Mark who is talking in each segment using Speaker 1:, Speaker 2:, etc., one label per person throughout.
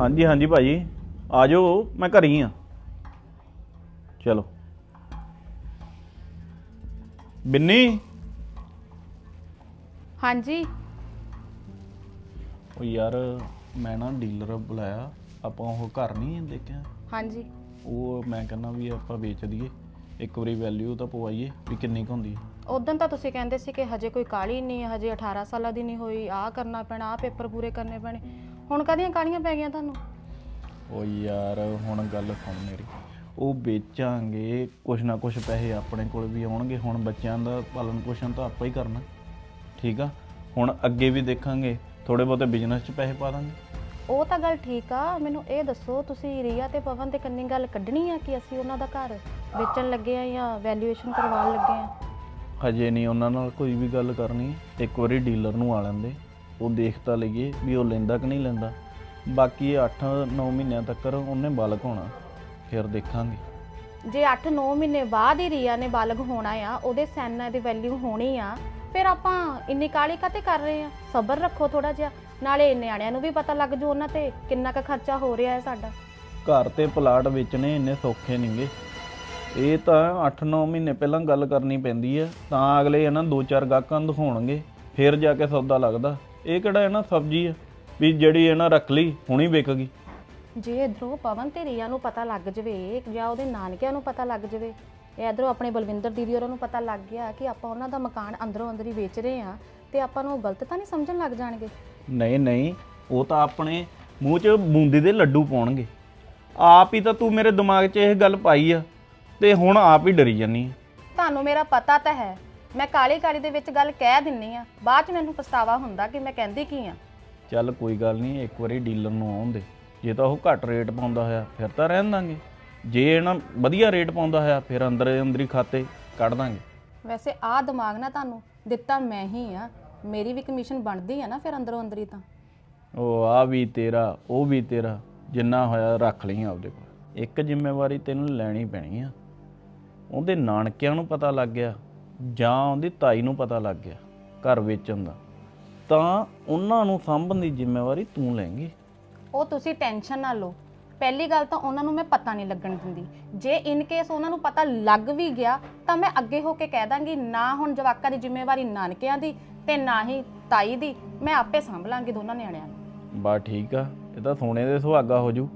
Speaker 1: ਹਾਂਜੀ ਹਾਂਜੀ ਭਾਜੀ। ਆ ਜਾਓ ਮੈਂ ਘਰ ਹੀ ਆ। ਚਲੋ। ਬਿੰਨੀ?
Speaker 2: ਹਾਂਜੀ।
Speaker 1: ਉਹ ਯਾਰ ਮੈਂ ਨਾ ਡੀਲਰ ਬੁਲਾਇਆ। ਆਪਾਂ ਉਹ ਘਰ ਨਹੀਂ ਦੇਖਿਆ।
Speaker 2: ਹਾਂਜੀ।
Speaker 1: ਉਹ ਮੈਂ ਕਹਿੰਦਾ ਵੀ ਆਪਾਂ ਵੇਚ ਦਈਏ। ਇੱਕ ਵਾਰੀ ਵੈਲਿਊ ਤਾਂ ਪਵਾਈਏ ਵੀ ਕਿੰਨੀ ਕੁ ਹੁੰਦੀ। ਹੈ
Speaker 2: ਉਦੋਂ ਤਾਂ ਤੁਸੀਂ ਕਹਿੰਦੇ ਸੀ ਕਿ ਹਜੇ ਕੋਈ ਕਾਲੀ ਨਹੀਂ ਹੈ ਹਜੇ 18 ਸਾਲਾਂ ਦੀ ਨਹੀਂ ਹੋਈ। ਆਹ ਕਰਨਾ ਪੈਣਾ ਆਹ ਪੇਪਰ ਪੂਰੇ ਕਰਨੇ ਪੈਣੇ। ਹੁਣ ਕਦੀਆਂ ਕਾਲੀਆਂ ਪੈ ਗਈਆਂ ਤੁਹਾਨੂੰ?
Speaker 1: ਉਹ ਯਾਰ ਹੁਣ ਗੱਲ ਸੁਣ ਮੇਰੀ। ਉਹ ਵੇਚਾਂਗੇ ਕੁਛ ਨਾ ਕੁਛ ਪੈਸੇ ਆਪਣੇ ਕੋਲ ਵੀ ਆਉਣਗੇ। ਹੁਣ ਬੱਚਿਆਂ ਦਾ ਪਾਲਣ ਪੋਸ਼ਣ ਤਾਂ ਆਪਾਂ ਹੀ ਕਰਨਾ। ਠੀਕ ਆ? ਹੁਣ ਅੱਗੇ ਵੀ ਦੇਖਾਂਗੇ ਥੋੜੇ ਬਹੁਤੇ ਬਿਜ਼ਨਸ 'ਚ ਪੈਸੇ ਪਾ ਦਾਂਗੇ।
Speaker 2: ਉਹ ਤਾਂ ਗੱਲ ਠੀਕ ਆ ਮੈਨੂੰ ਇਹ ਦੱਸੋ ਤੁਸੀਂ ਰੀਆ ਤੇ ਪਵਨ ਤੇ ਕੰਨੀ ਗੱਲ ਕੱਢਣੀ ਆ ਕਿ ਅਸੀਂ ਉਹਨਾਂ ਦਾ ਘਰ ਵੇਚਣ ਲੱਗੇ ਆ ਜਾਂ ਵੈਲਿਊਏਸ਼ਨ ਕਰਵਾਉਣ ਲੱਗੇ ਆ?
Speaker 1: ਹਜੇ ਨਹੀਂ ਉਹਨਾਂ ਨਾਲ ਕੋਈ ਵੀ ਗੱਲ ਕਰਨੀ। ਇੱਕ ਵਾਰੀ ਡੀਲਰ ਨੂੰ ਆ ਲੈਂਦੇ। ਉਹ ਦੇਖ ਤਾਂ ਲਈਏ ਵੀ ਉਹ ਲੈਂਦਾ ਕਿ ਨਹੀਂ ਲੈਂਦਾ। ਬਾਕੀ 8-9 ਮਹੀਨਿਆਂ ਤੱਕ ਉਹਨੇ ਬਾਲਕ ਹੋਣਾ। ਫਿਰ ਦੇਖਾਂਗੇ।
Speaker 2: ਜੇ 8-9 ਮਹੀਨੇ ਬਾਅਦ ਹੀ ਰੀਆ ਨੇ ਬਾਲਗ ਹੋਣਾ ਆ ਉਹਦੇ ਸੈਨਾ ਦੀ ਵੈਲਿਊ ਹੋਣੀ ਆ ਫਿਰ ਆਪਾਂ ਇੰਨੀ ਕਾਲੀ ਕਾਤੇ ਕਰ ਰਹੇ ਆ? ਸਬਰ ਰੱਖੋ ਥੋੜਾ ਜਿਹਾ। ਨਾਲੇ ਨਿਆਣਿਆਂ ਨੂੰ ਵੀ ਪਤਾ ਲੱਗ ਜੂ ਉਹਨਾਂ ਤੇ ਕਿੰਨਾ ਕੁ ਖਰਚਾ ਹੋ ਰਿਹਾ ਹੈ ਸਾਡਾ।
Speaker 1: ਘਰ ਤੇ ਪਲਾਟ ਵੇਚਣੇ ਇੰਨੇ ਸੌਖੇ ਨਹੀਂਗੇ। ਇਹ ਤਾਂ 8-9 ਮਹੀਨੇ ਪਹਿਲਾਂ ਗੱਲ ਕਰਨੀ ਪੈਂਦੀ ਹੈ ਤਾਂ ਅਗਲੇ ਇਹਨਾਂ ਦੋ ਚਾਰ ਗਾਹਕਾਂ ਨੂੰ ਦਿਖਾਉਣਗੇ ਫਿਰ ਜਾ ਕੇ ਸੌਦਾ ਲੱਗਦਾ। ਇਹ ਕਿਹੜਾ ਇਹਨਾਂ ਸਬਜ਼ੀ ਆ ਵੀ ਜਿਹੜੀ ਇਹਨਾਂ ਰੱਖ ਲਈ ਹੁਣੀ ਵਿਕ ਗਈ।
Speaker 2: ਜੇ ਇਧਰੋਂ ਪਵਨ ਤੇ ਰੀਆ ਨੂੰ ਪਤਾ ਲੱਗ ਜਵੇ ਜਾਂ ਉਹਦੇ ਨਾਨਕਿਆਂ ਨੂੰ ਪਤਾ ਲੱਗ ਜਵੇ ਇਹ ਇਧਰੋਂ ਆਪਣੇ ਬਲਵਿੰਦਰ ਦੀਦੀ ਹੋਰਾਂ ਨੂੰ ਪਤਾ ਲੱਗ ਗਿਆ ਕਿ ਆਪਾਂ ਉਹਨਾਂ ਦਾ ਮਕਾਨ ਅੰਦਰੋਂ ਅੰਦਰ ਹੀ ਵੇਚ ਰਹੇ ਆ ਤੇ ਆਪਾਂ ਨੂੰ ਉਹ ਗਲਤ ਤਾਂ ਨਹੀਂ ਸਮਝਣ ਲੱਗ ਜਾਣਗੇ?
Speaker 1: ਨਹੀਂ ਨਹੀਂ ਉਹ ਤਾਂ ਆਪਣੇ ਮੂੰਹ 'ਚ ਬੂੰਦੀ ਦੇ ਲੱਡੂ ਪਾਉਣਗੇ। ਆਪ ਹੀ ਤਾਂ ਤੂੰ ਮੇਰੇ ਦਿਮਾਗ 'ਚ ਇਹ ਗੱਲ ਪਾਈ ਆ ਤੇ ਹੁਣ ਆਪ ਹੀ ਡਰੀ ਜਾਨੀ ਆ।
Speaker 2: ਤੁਹਾਨੂੰ ਮੇਰਾ ਪਤਾ ਤਾਂ ਹੈ ਮੈਂ ਕਾਲੀ ਕਾਲੀ ਦੇ ਵਿੱਚ ਗੱਲ ਕਹਿ ਦਿੰਨੀ ਆ ਬਾਅਦ ਚ ਮੈਨੂੰ ਪਛਤਾਵਾ ਹੁੰਦਾ ਕਿ ਮੈਂ ਕਹਿੰਦੀ ਕੀ ਆ।
Speaker 1: ਚੱਲ ਕੋਈ ਗੱਲ ਨਹੀਂ ਇੱਕ ਵਾਰੀ ਡੀਲਰ ਨੂੰ ਆਉਣ ਦੇ। ਜੇ ਤਾਂ ਉਹ ਘੱਟ ਰੇਟ ਪਾਉਂਦਾ ਹੋਇਆ ਫਿਰ ਤਾਂ ਰਹਿਣ ਦਾਂਗੇ। ਜੇ ਇਹਨਾਂ ਵਧੀਆ ਰੇਟ ਪਾਉਂਦਾ ਹੋਇਆ ਫਿਰ ਅੰਦਰ ਅੰਦਰੀ ਖਾਤੇ ਕੱਢ ਦਾਂਗੇ।
Speaker 2: ਵੈਸੇ ਆਹ ਦਿਮਾਗ ਨਾ ਤੁਹਾਨੂੰ ਦਿੱਤਾ ਮੈਂ ਹੀ ਆ। ਮੇਰੀ ਵੀ ਕਮਿਸ਼ਨ ਬਣਦੀ ਆ ਨਾ ਫਿਰ ਅੰਦਰੋਂ ਅੰਦਰੀ ਤਾਂ।
Speaker 1: ਉਹ ਆ ਵੀ ਤੇਰਾ ਉਹ ਵੀ ਤੇਰਾ ਜਿੰਨਾ ਹੋਇਆ ਰੱਖ ਲਈ ਆਪਦੇ ਕੋਲ। ਇੱਕ ਜ਼ਿੰਮੇਵਾਰੀ ਤੈਨੂੰ ਲੈਣੀ ਪੈਣੀ ਆ। ਉਹਦੇ ਨਾਨਕਿਆਂ ਨੂੰ ਪਤਾ ਲੱਗ ਗਿਆ। ਜਾਂ ਉਹਦੀ ਤਾਈ ਨੂੰ ਪਤਾ ਲੱਗ ਗਿਆ ਘਰ ਵੇਚਣ ਦਾ ਤਾਂ ਉਹਨਾਂ ਨੂੰ ਸਾਂਭਣ ਦੀ ਜ਼ਿੰਮੇਵਾਰੀ ਤੂੰ ਲੈਂਗੀ
Speaker 2: ਉਹ ਤੁਸੀਂ ਟੈਨਸ਼ਨ ਨਾ ਲਓ। ਪਹਿਲੀ ਗੱਲ ਤਾਂ ਉਹਨਾਂ ਨੂੰ ਮੈਂ ਪਤਾ ਨਹੀਂ ਲੱਗਣ ਦਿੰਦੀ। ਜੇ ਇਨ ਕੇਸ ਉਹਨਾਂ ਨੂੰ ਪਤਾ ਲੱਗ ਵੀ ਗਿਆ ਤਾਂ ਮੈਂ ਅੱਗੇ ਹੋ ਕੇ ਕਹਿ ਦਾਂਗੀ ਨਾ ਹੁਣ ਜਵਾਕਾਂ ਦੀ ਜ਼ਿੰਮੇਵਾਰੀ ਨਾਨਕਿਆਂ ਦੀ ਤੇ ਨਾ ਹੀ ਤਾਈ ਦੀ ਮੈਂ ਆਪੇ ਸੰਭ ਲਾਂਗੀ ਦੋਨਾਂ ਨਿਆਣਿਆਂ ਨੂੰ।
Speaker 1: ਬਾ ਠੀਕ ਆ ਇਹ ਤਾਂ ਸੋਨੇ ਦੇ ਸੁਹਾਗਾ ਹੋ ਜੂ।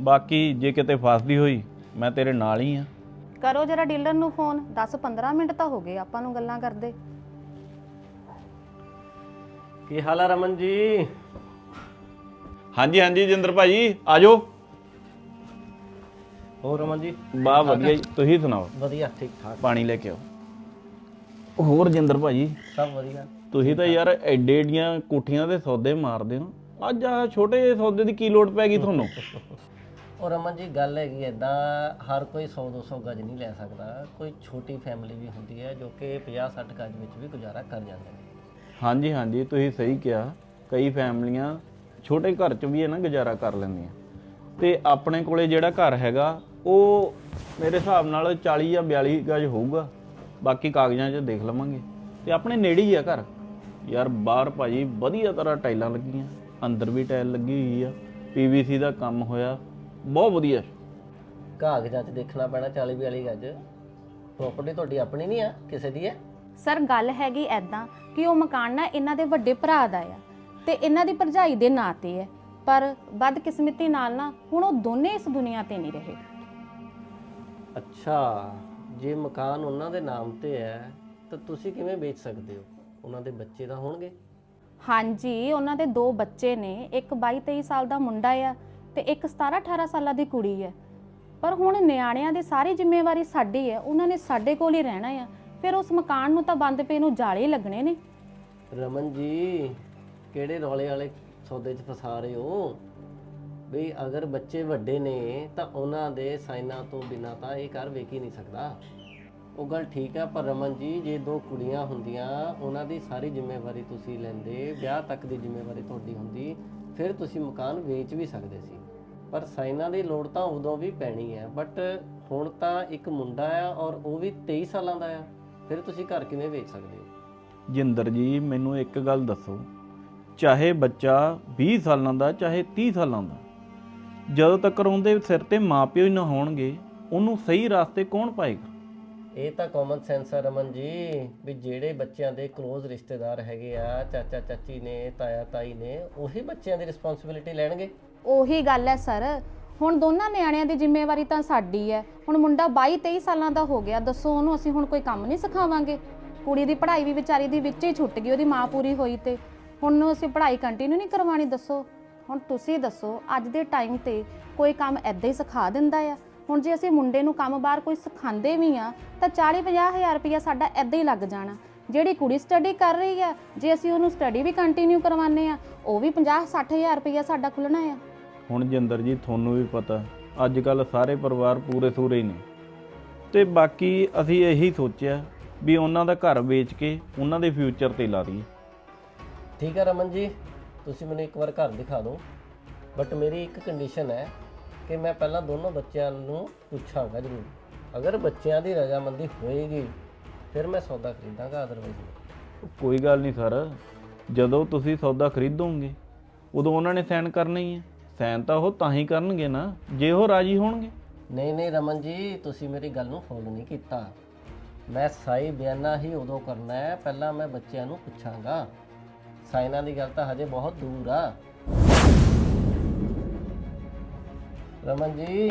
Speaker 1: ਬਾਕੀ ਜੇ ਕਿਤੇ ਫਸਦੀ ਹੋਈ ਮੈਂ ਤੇਰੇ ਨਾਲ ਹੀ ਆ।
Speaker 2: ਕਰੋ ਜਰਾ ਡੀਲਰ ਨੂੰ ਫੋਨ 10-15 ਮਿੰਟ ਤਾਂ ਹੋ ਗਏ ਆਪਾਂ ਨੂੰ ਗੱਲਾਂ ਕਰਦੇ।
Speaker 3: ਕੀ ਹਾਲ ਆ ਰਮਨ ਜੀ?
Speaker 1: ਹਾਂਜੀ ਹਾਂਜੀ ਜਿੰਦਰ ਭਾਜੀ ਆਜੋ।
Speaker 3: ਹੋਰ ਰਮਨ ਜੀ?
Speaker 1: ਬਾ ਵਧੀਆ ਜੀ ਤੁਸੀਂ ਸੁਣਾਓ?
Speaker 3: ਵਧੀਆ ਠੀਕ ਠਾਕ।
Speaker 1: ਪਾਣੀ ਲੈ ਕੇ ਆਓ। ਹੋਰ ਜਿੰਦਰ ਭਾਜੀ?
Speaker 3: ਸਭ ਵਧੀਆ।
Speaker 1: ਤੁਸੀਂ ਤਾਂ ਯਾਰ ਐਡੇ ਐਡੀਆਂ ਕੋਠੀਆਂ ਦੇ ਸੌਦੇ ਮਾਰਦੇ ਹੋ। ਅੱਜ ਆ ਛੋਟੇ ਜਿਹੇ ਸੌਦੇ ਦੀ ਕੀ ਲੋੜ ਪੈ ਗਈ ਤੁਹਾਨੂੰ?
Speaker 3: ਉਹ ਰਮਨ ਜੀ, ਗੱਲ ਹੈਗੀ ਐਦਾਂ ਹਰ ਕੋਈ 100 200 ਗਜ ਨਹੀਂ ਲੈ ਸਕਦਾ। ਕੋਈ ਛੋਟੀ ਫੈਮਿਲੀ ਵੀ ਹੁੰਦੀ ਹੈ ਜੋ ਕਿ 50 60 ਗਜ ਵਿੱਚ ਵੀ ਗੁਜ਼ਾਰਾ ਕਰ ਜਾਂਦੇ ਨੇ।
Speaker 1: ਹਾਂਜੀ ਹਾਂਜੀ, ਤੁਸੀਂ ਸਹੀ ਕਿਹਾ। ਕਈ ਫੈਮਲੀਆਂ ਛੋਟੇ ਘਰ 'ਚ ਵੀ ਇਹ ਨਾ ਗੁਜ਼ਾਰਾ ਕਰ ਲੈਂਦੀਆਂ। ਤੇ ਆਪਣੇ ਕੋਲੇ ਜਿਹੜਾ ਘਰ ਹੈਗਾ, ਉਹ ਮੇਰੇ ਹਿਸਾਬ ਨਾਲ 40 ਜਾਂ 42 ਗਜ ਹੋਊਗਾ। ਬਾਕੀ ਕਾਗਜ਼ਾਂ 'ਚ ਦੇਖ ਲਵਾਂਗੇ। ਤੇ ਆਪਣੇ ਨੇੜੇ ਹੀ ਆ ਘਰ। ਯਾਰ, ਬਾਹਰ ਭਾਜੀ ਵਧੀਆ ਤਰ੍ਹਾਂ ਟਾਈਲਾਂ ਲੱਗੀਆਂ। ਅੰਦਰ ਵੀ ਟਾਈਲ ਲੱਗੀ ਹੋਈ ਆ। ਪੀਵੀਸੀ ਦਾ ਕੰਮ ਹੋਇਆ। ਬਹੁਤ ਵਧੀਆ।
Speaker 3: ਕਾਗਜ਼ਾਂ 'ਚ ਦੇਖਣਾ ਪੈਣਾ 40 42 ਗਜ। ਪ੍ਰਾਪਰਟੀ ਤੁਹਾਡੀ ਆਪਣੀ ਨਹੀਂ ਆ ਕਿਸੇ ਦੀ ਹੈ
Speaker 2: ਸਰ ਗੱਲ ਹੈਗੀ ਐਦਾਂ ਕਿ ਉਹ ਮਕਾਨ ਨਾ ਇਹਨਾਂ ਦੇ ਵੱਡੇ ਭਰਾ ਦਾ ਆ ਤੇ ਇਹਨਾਂ ਦੀ ਭਰਜਾਈ ਦੇ ਨਾਂ ਤੇ ਹੈ ਪਰ ਬਦਕਿਸਮਤੀ ਨਾਲ ਨਾ ਹੁਣ ਉਹ ਦੋਨੇ ਇਸ ਦੁਨੀਆ ਤੇ ਨਹੀਂ ਰਹੇ।
Speaker 3: ਅੱਛਾ ਜੇ ਮਕਾਨ ਉਹਨਾਂ ਦੇ ਨਾਮ ਤੇ ਹੈ ਤਾਂ ਤੁਸੀਂ ਕਿਵੇਂ ਵੇਚ ਸਕਦੇ ਹੋ? ਉਹਨਾਂ ਦੇ ਬੱਚੇ ਤਾਂ ਹੋਣਗੇ।
Speaker 2: ਹਾਂਜੀ ਉਹਨਾਂ ਦੇ ਦੋ ਬੱਚੇ ਨੇ ਇੱਕ 22 23 ਸਾਲ ਦਾ ਮੁੰਡਾ ਆ ਤੇ ਇੱਕ 17 18 ਸਾਲਾਂ ਦੀ ਕੁੜੀ ਹੈ। ਪਰ ਹੁਣ ਨਿਆਣਿਆਂ ਦੀ ਸਾਰੀ ਜ਼ਿੰਮੇਵਾਰੀ ਸਾਡੀ ਹੈ। ਉਹਨਾਂ ਨੇ ਸਾਡੇ ਕੋਲ ਹੀ ਰਹਿਣਾ ਆ। ਫਿਰ ਉਸ ਮਕਾਨ ਨੂੰ ਤਾਂ ਬੰਦ ਪਏ ਨੂੰ ਜਾਲੇ ਲੱਗਣੇ ਨੇ।
Speaker 3: ਰਮਨ ਜੀ, ਕਿਹੜੇ ਰੌਲੇ ਵਾਲੇ ਸੌਦੇ 'ਚ ਫਸਾ ਰਹੇ ਹੋ? ਵੀ ਅਗਰ ਬੱਚੇ ਵੱਡੇ ਨੇ, ਤਾਂ ਉਹਨਾਂ ਦੇ ਸਾਈਨਾਂ ਤੋਂ ਬਿਨਾਂ ਤਾਂ ਇਹ ਘਰ ਵੇਖ ਹੀ ਨਹੀਂ ਸਕਦਾ। ਉਹ ਗੱਲ ਠੀਕ ਆ, ਪਰ ਰਮਨ ਜੀ, ਜੇ ਦੋ ਕੁੜੀਆਂ ਹੁੰਦੀਆਂ, ਉਹਨਾਂ ਦੀ ਸਾਰੀ ਜ਼ਿੰਮੇਵਾਰੀ ਤੁਸੀਂ ਲੈਂਦੇ, ਵਿਆਹ ਤੱਕ ਦੀ ਜ਼ਿੰਮੇਵਾਰੀ ਤੁਹਾਡੀ ਹੁੰਦੀ, ਫਿਰ ਤੁਸੀਂ ਮਕਾਨ ਵੇਚ ਵੀ ਸਕਦੇ ਸੀ। ਪਰ ਸਾਈਨਾਂ ਦੀ ਲੋੜ ਤਾਂ ਉਦੋਂ ਵੀ ਪੈਣੀ ਹੈ। ਬਟ ਹੁਣ ਤਾਂ ਇੱਕ ਮੁੰਡਾ ਆ ਔਰ ਉਹ ਵੀ 23 ਸਾਲਾਂ ਦਾ ਆ। ਫਿਰ ਤੁਸੀਂ ਘਰ ਕਿਵੇਂ ਵੇਚ ਸਕਦੇ ਹੋ?
Speaker 1: ਜਿੰਦਰ ਜੀ ਮੈਨੂੰ ਇੱਕ ਗੱਲ ਦੱਸੋ। ਚਾਹੇ ਬੱਚਾ 20 ਸਾਲਾਂ ਦਾ ਚਾਹੇ 30 ਸਾਲਾਂ ਦਾ ਜਦੋਂ ਤੱਕ ਉਹਦੇ ਸਿਰ ਤੇ ਮਾਪਿਓ ਹੀ ਨਾ ਹੋਣਗੇ ਉਹਨੂੰ ਸਹੀ ਰਸਤੇ ਕੌਣ ਪਾਏਗਾ?
Speaker 3: ਇਹ ਤਾਂ ਕਾਮਨ ਸੈਂਸ ਹੈ ਰਮਨ ਜੀ ਵੀ ਜਿਹੜੇ ਬੱਚਿਆਂ ਦੇ ক্লোਜ਼ ਰਿਸ਼ਤੇਦਾਰ ਹੈਗੇ ਆ ਚਾਚਾ ਚਾਚੀ ਨੇ ਤਾਇਆ ਤਾਈ ਨੇ ਉਹੀ ਬੱਚਿਆਂ ਦੀ ਰਿਸਪੌਂਸਿਬਿਲਿਟੀ ਲੈਣਗੇ।
Speaker 2: ਉਹੀ ਗੱਲ ਹੈ ਸਰ। ਹੁਣ ਦੋਨਾਂ ਨਿਆਣਿਆਂ ਦੀ ਜ਼ਿੰਮੇਵਾਰੀ ਤਾਂ ਸਾਡੀ ਹੈ। ਹੁਣ ਮੁੰਡਾ 22 23 ਸਾਲਾਂ ਦਾ ਹੋ ਗਿਆ। ਦੱਸੋ ਉਹਨੂੰ ਅਸੀਂ ਹੁਣ ਕੋਈ ਕੰਮ ਨਹੀਂ ਸਿਖਾਵਾਂਗੇ। ਕੁੜੀ ਦੀ ਪੜ੍ਹਾਈ ਵੀ ਵਿਚਾਰੀ ਦੀ ਵਿੱਚ ਹੀ ਛੁੱਟ ਗਈ, ਉਹਦੀ ਮਾਂ ਪੂਰੀ ਹੋਈ ਤੇ। ਹੁਣ ਨੂੰ ਅਸੀਂ ਪੜ੍ਹਾਈ ਕੰਟੀਨਿਊ ਨਹੀਂ ਕਰਵਾਣੀ ਦੱਸੋ। ਹੁਣ ਤੁਸੀਂ ਦੱਸੋ, ਅੱਜ ਦੇ ਟਾਈਮ ਤੇ ਕੋਈ ਕੰਮ ਐਦਾਂ ਹੀ ਸਿਖਾ ਦਿੰਦਾ ਆ? ਹੁਣ ਜੇ ਅਸੀਂ ਮੁੰਡੇ ਨੂੰ ਕੰਮ ਬਾਹਰ ਕੋਈ ਸਿਖਾਉਂਦੇ ਵੀ ਆ, ਤਾਂ 40 50 ਹਜ਼ਾਰ ਰੁਪਇਆ ਸਾਡਾ ਐਦਾਂ ਹੀ ਲੱਗ ਜਾਣਾ। ਜਿਹੜੀ ਕੁੜੀ ਸਟੱਡੀ ਕਰ ਰਹੀ ਆ, ਜੇ ਅਸੀਂ ਉਹਨੂੰ ਸਟੱਡੀ ਵੀ ਕੰਟੀਨਿਊ ਕਰਵਾਉਂਦੇ ਆ, ਉਹ ਵੀ 50 60 ਹਜ਼ਾਰ ਰੁਪਇਆ ਸਾਡਾ ਖੁੱਲਣਾ ਆ।
Speaker 1: ਹੁਣ ਜਿੰਦਰ ਜੀ ਤੁਹਾਨੂੰ ਵੀ ਪਤਾ ਅੱਜ ਕੱਲ ਸਾਰੇ ਪਰਿਵਾਰ ਪੂਰੇ ਸੂਰੇ ਨੇ। ਤੇ ਬਾਕੀ ਅਸੀਂ ਇਹੀ ਸੋਚਿਆ ਵੀ ਉਹਨਾਂ ਦਾ ਘਰ ਵੇਚ ਕੇ ਉਹਨਾਂ ਦੇ ਫਿਊਚਰ ਤੇ ਲਾ ਦਈਏ।
Speaker 3: ਠੀਕ ਹੈ ਰਮਨ ਜੀ ਤੁਸੀਂ ਮੈਨੂੰ ਇੱਕ ਵਾਰ ਘਰ ਦਿਖਾ ਦਿਓ। ਬਟ ਮੇਰੀ ਇੱਕ ਕੰਡੀਸ਼ਨ ਹੈ ਕਿ ਮੈਂ ਪਹਿਲਾਂ ਦੋਨੋਂ ਬੱਚਿਆਂ ਨੂੰ ਪੁੱਛਾਂਗਾ ਜ਼ਰੂਰ। ਅਗਰ ਬੱਚਿਆਂ ਦੀ ਰਜ਼ਾਮੰਦੀ ਹੋਏਗੀ ਫਿਰ ਮੈਂ ਸੌਦਾ ਖਰੀਦਾਂਗਾ ਅਦਰਵਾਈਜ਼
Speaker 1: ਕੋਈ ਗੱਲ ਨਹੀਂ ਸਰ ਜਦੋਂ ਤੁਸੀਂ ਸੌਦਾ ਖਰੀਦੋਗੇ ਉਦੋਂ ਉਹਨਾਂ ਨੇ ਸਾਈਨ ਕਰਨਾ ਹੀ ਹੈ। ਸਾਈਨ ਤਾਂ ਉਹ ਤਾਂ ਹੀ ਕਰਨਗੇ ਨਾ, ਜੇ ਉਹ ਰਾਜੀ ਹੋਣਗੇ।
Speaker 3: ਨਹੀਂ ਨਹੀਂ ਰਮਨ ਜੀ, ਤੁਸੀਂ ਮੇਰੀ ਗੱਲ ਨੂੰ ਫੋਲੋ ਨਹੀਂ ਕੀਤਾ। ਮੈਂ ਸਾਈ ਬਿਆਨਾ ਹੀ ਉਦੋਂ ਕਰਨਾ ਹੈ, ਪਹਿਲਾਂ ਮੈਂ ਬੱਚਿਆਂ ਨੂੰ ਪੁੱਛਾਂਗਾ। ਸਾਈਨਾਂ ਦੀ ਗੱਲ ਤਾਂ ਹਜੇ ਬਹੁਤ ਦੂਰ ਆ। ਰਮਨ ਜੀ,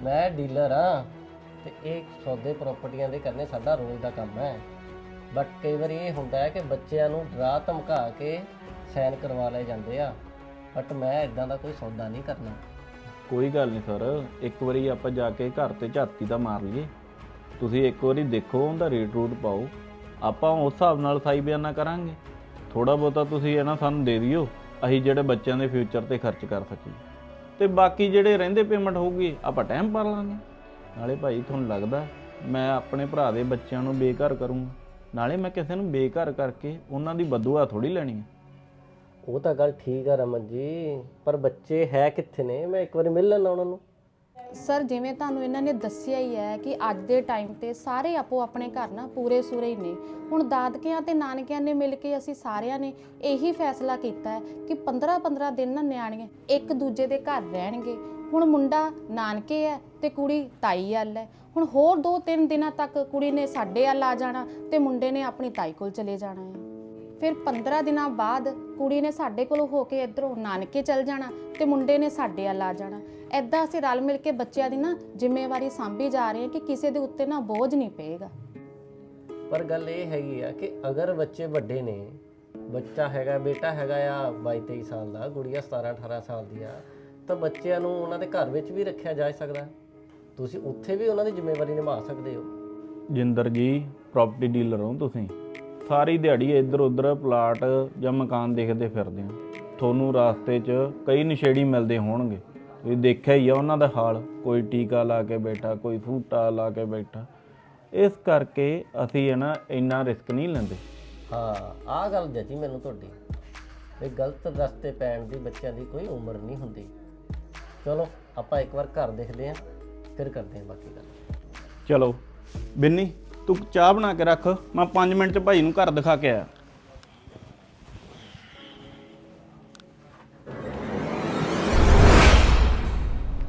Speaker 3: ਮੈਂ ਡੀਲਰ ਆ ਤੇ ਇਹ ਸੌਦੇ ਪ੍ਰਾਪਰਟੀਆਂ ਦੇ ਕਰਨੇ ਸਾਡਾ ਰੋਜ਼ ਦਾ ਕੰਮ ਹੈ। ਬਟ ਕਈ ਵਾਰੀ ਇਹ ਹੁੰਦਾ ਹੈ ਕਿ ਬੱਚਿਆਂ ਨੂੰ ਡਰਾ ਧਮਕਾ ਕੇ ਸਾਈਨ ਕਰਵਾ ਲਏ ਜਾਂਦੇ ਆ। ਬਟ ਮੈਂ ਇਦਾਂ ਦਾ ਕੋਈ ਸੌਦਾ ਨਹੀਂ ਕਰਨਾ।
Speaker 1: ਕੋਈ ਗੱਲ ਨਹੀਂ ਸਰ, ਇੱਕ ਵਾਰੀ ਆਪਾਂ ਜਾ ਕੇ ਘਰ ਤੇ ਝਾਤੀ ਦਾ ਮਾਰ ਲਈਏ। ਤੁਸੀਂ ਇੱਕ ਵਾਰੀ ਦੇਖੋ ਉਹਦਾ ਰੇਟ ਰੂਟ ਪਾਓ। ਆਪਾਂ ਉਸ ਹਿਸਾਬ ਨਾਲ ਸਾਈ ਬਿਆਨਾ ਕਰਾਂਗੇ। ਥੋੜਾ ਬਹੁਤਾ ਤੁਸੀਂ ਇਹ ਨਾ ਸਾਨੂੰ ਦੇ ਦਿਓ, ਅਸੀਂ ਜਿਹੜੇ ਬੱਚਿਆਂ ਦੇ ਫਿਊਚਰ ਤੇ ਖਰਚ ਕਰ ਸਕੀਏ। ਤੇ ਬਾਕੀ ਜਿਹੜੇ ਰਹਿੰਦੇ ਪੇਮੈਂਟ ਹੋਊਗੀ, ਆਪਾਂ ਟਾਈਮ ਭਰ ਲਾਂਗੇ। ਨਾਲੇ ਭਾਈ ਤੁਹਾਨੂੰ ਲੱਗਦਾ, ਮੈਂ ਆਪਣੇ ਭਰਾ ਦੇ ਬੱਚਿਆਂ ਨੂੰ ਬੇਘਰ ਕਰੂੰਗਾ। ਨਾਲੇ ਮੈਂ ਕਿਸੇ ਨੂੰ ਬੇਘਰ ਕਰਕੇ ਉਹਨਾਂ ਦੀ ਬਦੂਆ ਥੋੜੀ ਲੈਣੀ ਹੈ
Speaker 3: ਉਹ ਤਾਂ ਗੱਲ ਠੀਕ ਆ ਰਮਨ ਜੀ, ਪਰ ਬੱਚੇ ਹੈ ਕਿੱਥੇ ਨੇ? ਮੈਂ ਇੱਕ ਵਾਰੀ ਮਿਲ ਲੈਣਾ ਉਹਨਾਂ ਨੂੰ।
Speaker 2: ਸਰ, ਜਿਵੇਂ ਤੁਹਾਨੂੰ ਇਹਨਾਂ ਨੇ ਦੱਸਿਆ ਹੀ ਹੈ ਕਿ ਅੱਜ ਦੇ ਟਾਈਮ ਤੇ ਸਾਰੇ ਆਪੋ ਆਪਣੇ ਘਰ ਨਾ ਪੂਰੇ ਸੂਰੇ ਹੀ ਨੇ। ਹੁਣ ਦਾਦਕਿਆਂ ਤੇ ਨਾਨਕਿਆਂ ਨੇ ਮਿਲ ਕੇ ਅਸੀਂ ਸਾਰਿਆਂ ਨੇ ਇਹੀ ਫੈਸਲਾ ਕੀਤਾ ਹੈ ਕਿ 15-15 ਦਿਨ ਨਾ ਨਿਆਣੀਆਂ ਇੱਕ ਦੂਜੇ ਦੇ ਘਰ ਰਹਿਣਗੇ। ਹੁਣ ਮੁੰਡਾ ਨਾਨਕੇ ਹੈ ਤੇ ਕੁੜੀ ਤਾਈ ਵੱਲ ਹੈ। ਹੁਣ ਹੋਰ 2-3 ਦਿਨਾਂ ਤੱਕ ਕੁੜੀ ਨੇ ਸਾਡੇ ਵੱਲ ਆ ਜਾਣਾ ਤੇ ਮੁੰਡੇ ਨੇ ਆਪਣੀ ਤਾਈ ਕੋਲ ਚਲੇ ਜਾਣਾ ਹੈ। ਫਿਰ 15 ਦਿਨਾਂ ਬਾਅਦ ਕੁੜੀ ਨੇ ਸਾਡੇ ਕੋਲ ਹੋ ਕੇ ਇਧਰੋਂ ਨਾਨਕੇ ਚਲ ਜਾਣਾ ਤੇ ਮੁੰਡੇ ਨੇ ਸਾਡੇ ਵੱਲ ਆ ਜਾਣਾ। ਐਦਾਂ ਅਸੀਂ ਰਲ ਮਿਲ ਕੇ ਬੱਚਿਆਂ ਦੀ ਨਾ ਜ਼ਿੰਮੇਵਾਰੀ ਸਾਂਭੀ ਜਾ ਰਹੇ ਹਾਂ ਕਿ ਕਿਸੇ ਦੇ ਉੱਤੇ ਨਾ ਬੋਝ ਨਹੀਂ ਪਏਗਾ।
Speaker 3: ਪਰ ਗੱਲ ਇਹ ਹੈਗੀ ਆ ਕਿ ਅਗਰ ਬੱਚੇ ਵੱਡੇ ਨੇ ਬੱਚਾ ਹੈਗਾ ਬੇਟਾ ਹੈਗਾ ਆ 22 23 ਸਾਲ ਦਾ ਗੁੜੀਆ 17 18 ਸਾਲ ਦੀ ਆ ਤਾਂ ਬੱਚਿਆਂ ਨੂੰ ਉਹਨਾਂ ਦੇ ਘਰ ਵਿੱਚ ਵੀ ਰੱਖਿਆ ਜਾ ਸਕਦਾ। ਹੈ। ਤੁਸੀਂ ਉੱਥੇ ਵੀ ਉਹਨਾਂ ਦੀ ਜ਼ਿੰਮੇਵਾਰੀ ਨਿਭਾ ਸਕਦੇ ਹੋ।
Speaker 1: ਜਿੰਦਰ ਜੀ ਪ੍ਰਾਪਰਟੀ ਡੀਲਰ ਹੋ ਤੁਸੀਂ। ਸਾਰੀ ਦਿਹਾੜੀ ਇੱਧਰ ਉੱਧਰ ਪਲਾਟ ਜਾਂ ਮਕਾਨ ਦੇਖਦੇ ਫਿਰਦੇ ਹੋ। ਤੁਹਾਨੂੰ ਰਾਸਤੇ 'ਚ ਕਈ ਨਸ਼ੇੜੀ ਮਿਲਦੇ ਹੋਣਗੇ। ਤੁਸੀਂ ਦੇਖਿਆ ਹੀ ਆ ਉਹਨਾਂ ਦਾ ਹਾਲ। ਕੋਈ ਟੀਕਾ ਲਾ ਕੇ ਬੈਠਾ ਕੋਈ ਫੂਟਾ ਲਾ ਕੇ ਬੈਠਾ। ਇਸ ਕਰਕੇ ਅਸੀਂ ਇਹ ਨਾ ਇੰਨਾ ਰਿਸਕ ਨਹੀਂ ਲੈਂਦੇ।
Speaker 3: ਹਾਂ ਆਹ ਗੱਲ ਜੱਜੀ ਮੈਨੂੰ ਤੁਹਾਡੀ। ਵੀ ਗਲਤ ਰਸਤੇ ਪੈਣ ਦੀ ਬੱਚਿਆਂ ਦੀ ਕੋਈ ਉਮਰ ਨਹੀਂ ਹੁੰਦੀ। ਚਲੋ ਆਪਾਂ ਇੱਕ ਵਾਰ ਘਰ ਦੇਖਦੇ ਆਂ ਫਿਰ ਕਰਦੇ ਆਂ ਬਾਕੀ ਗੱਲ।
Speaker 1: ਚਲੋ ਬਿੰਨੀ। ਤੂੰ ਚਾਹ ਬਣਾ ਕੇ ਰੱਖ ਮੈਂ 5 ਮਿੰਟ 'ਚ ਭਾਈ ਨੂੰ ਘਰ ਦਿਖਾ ਕੇ ਆਇਆ।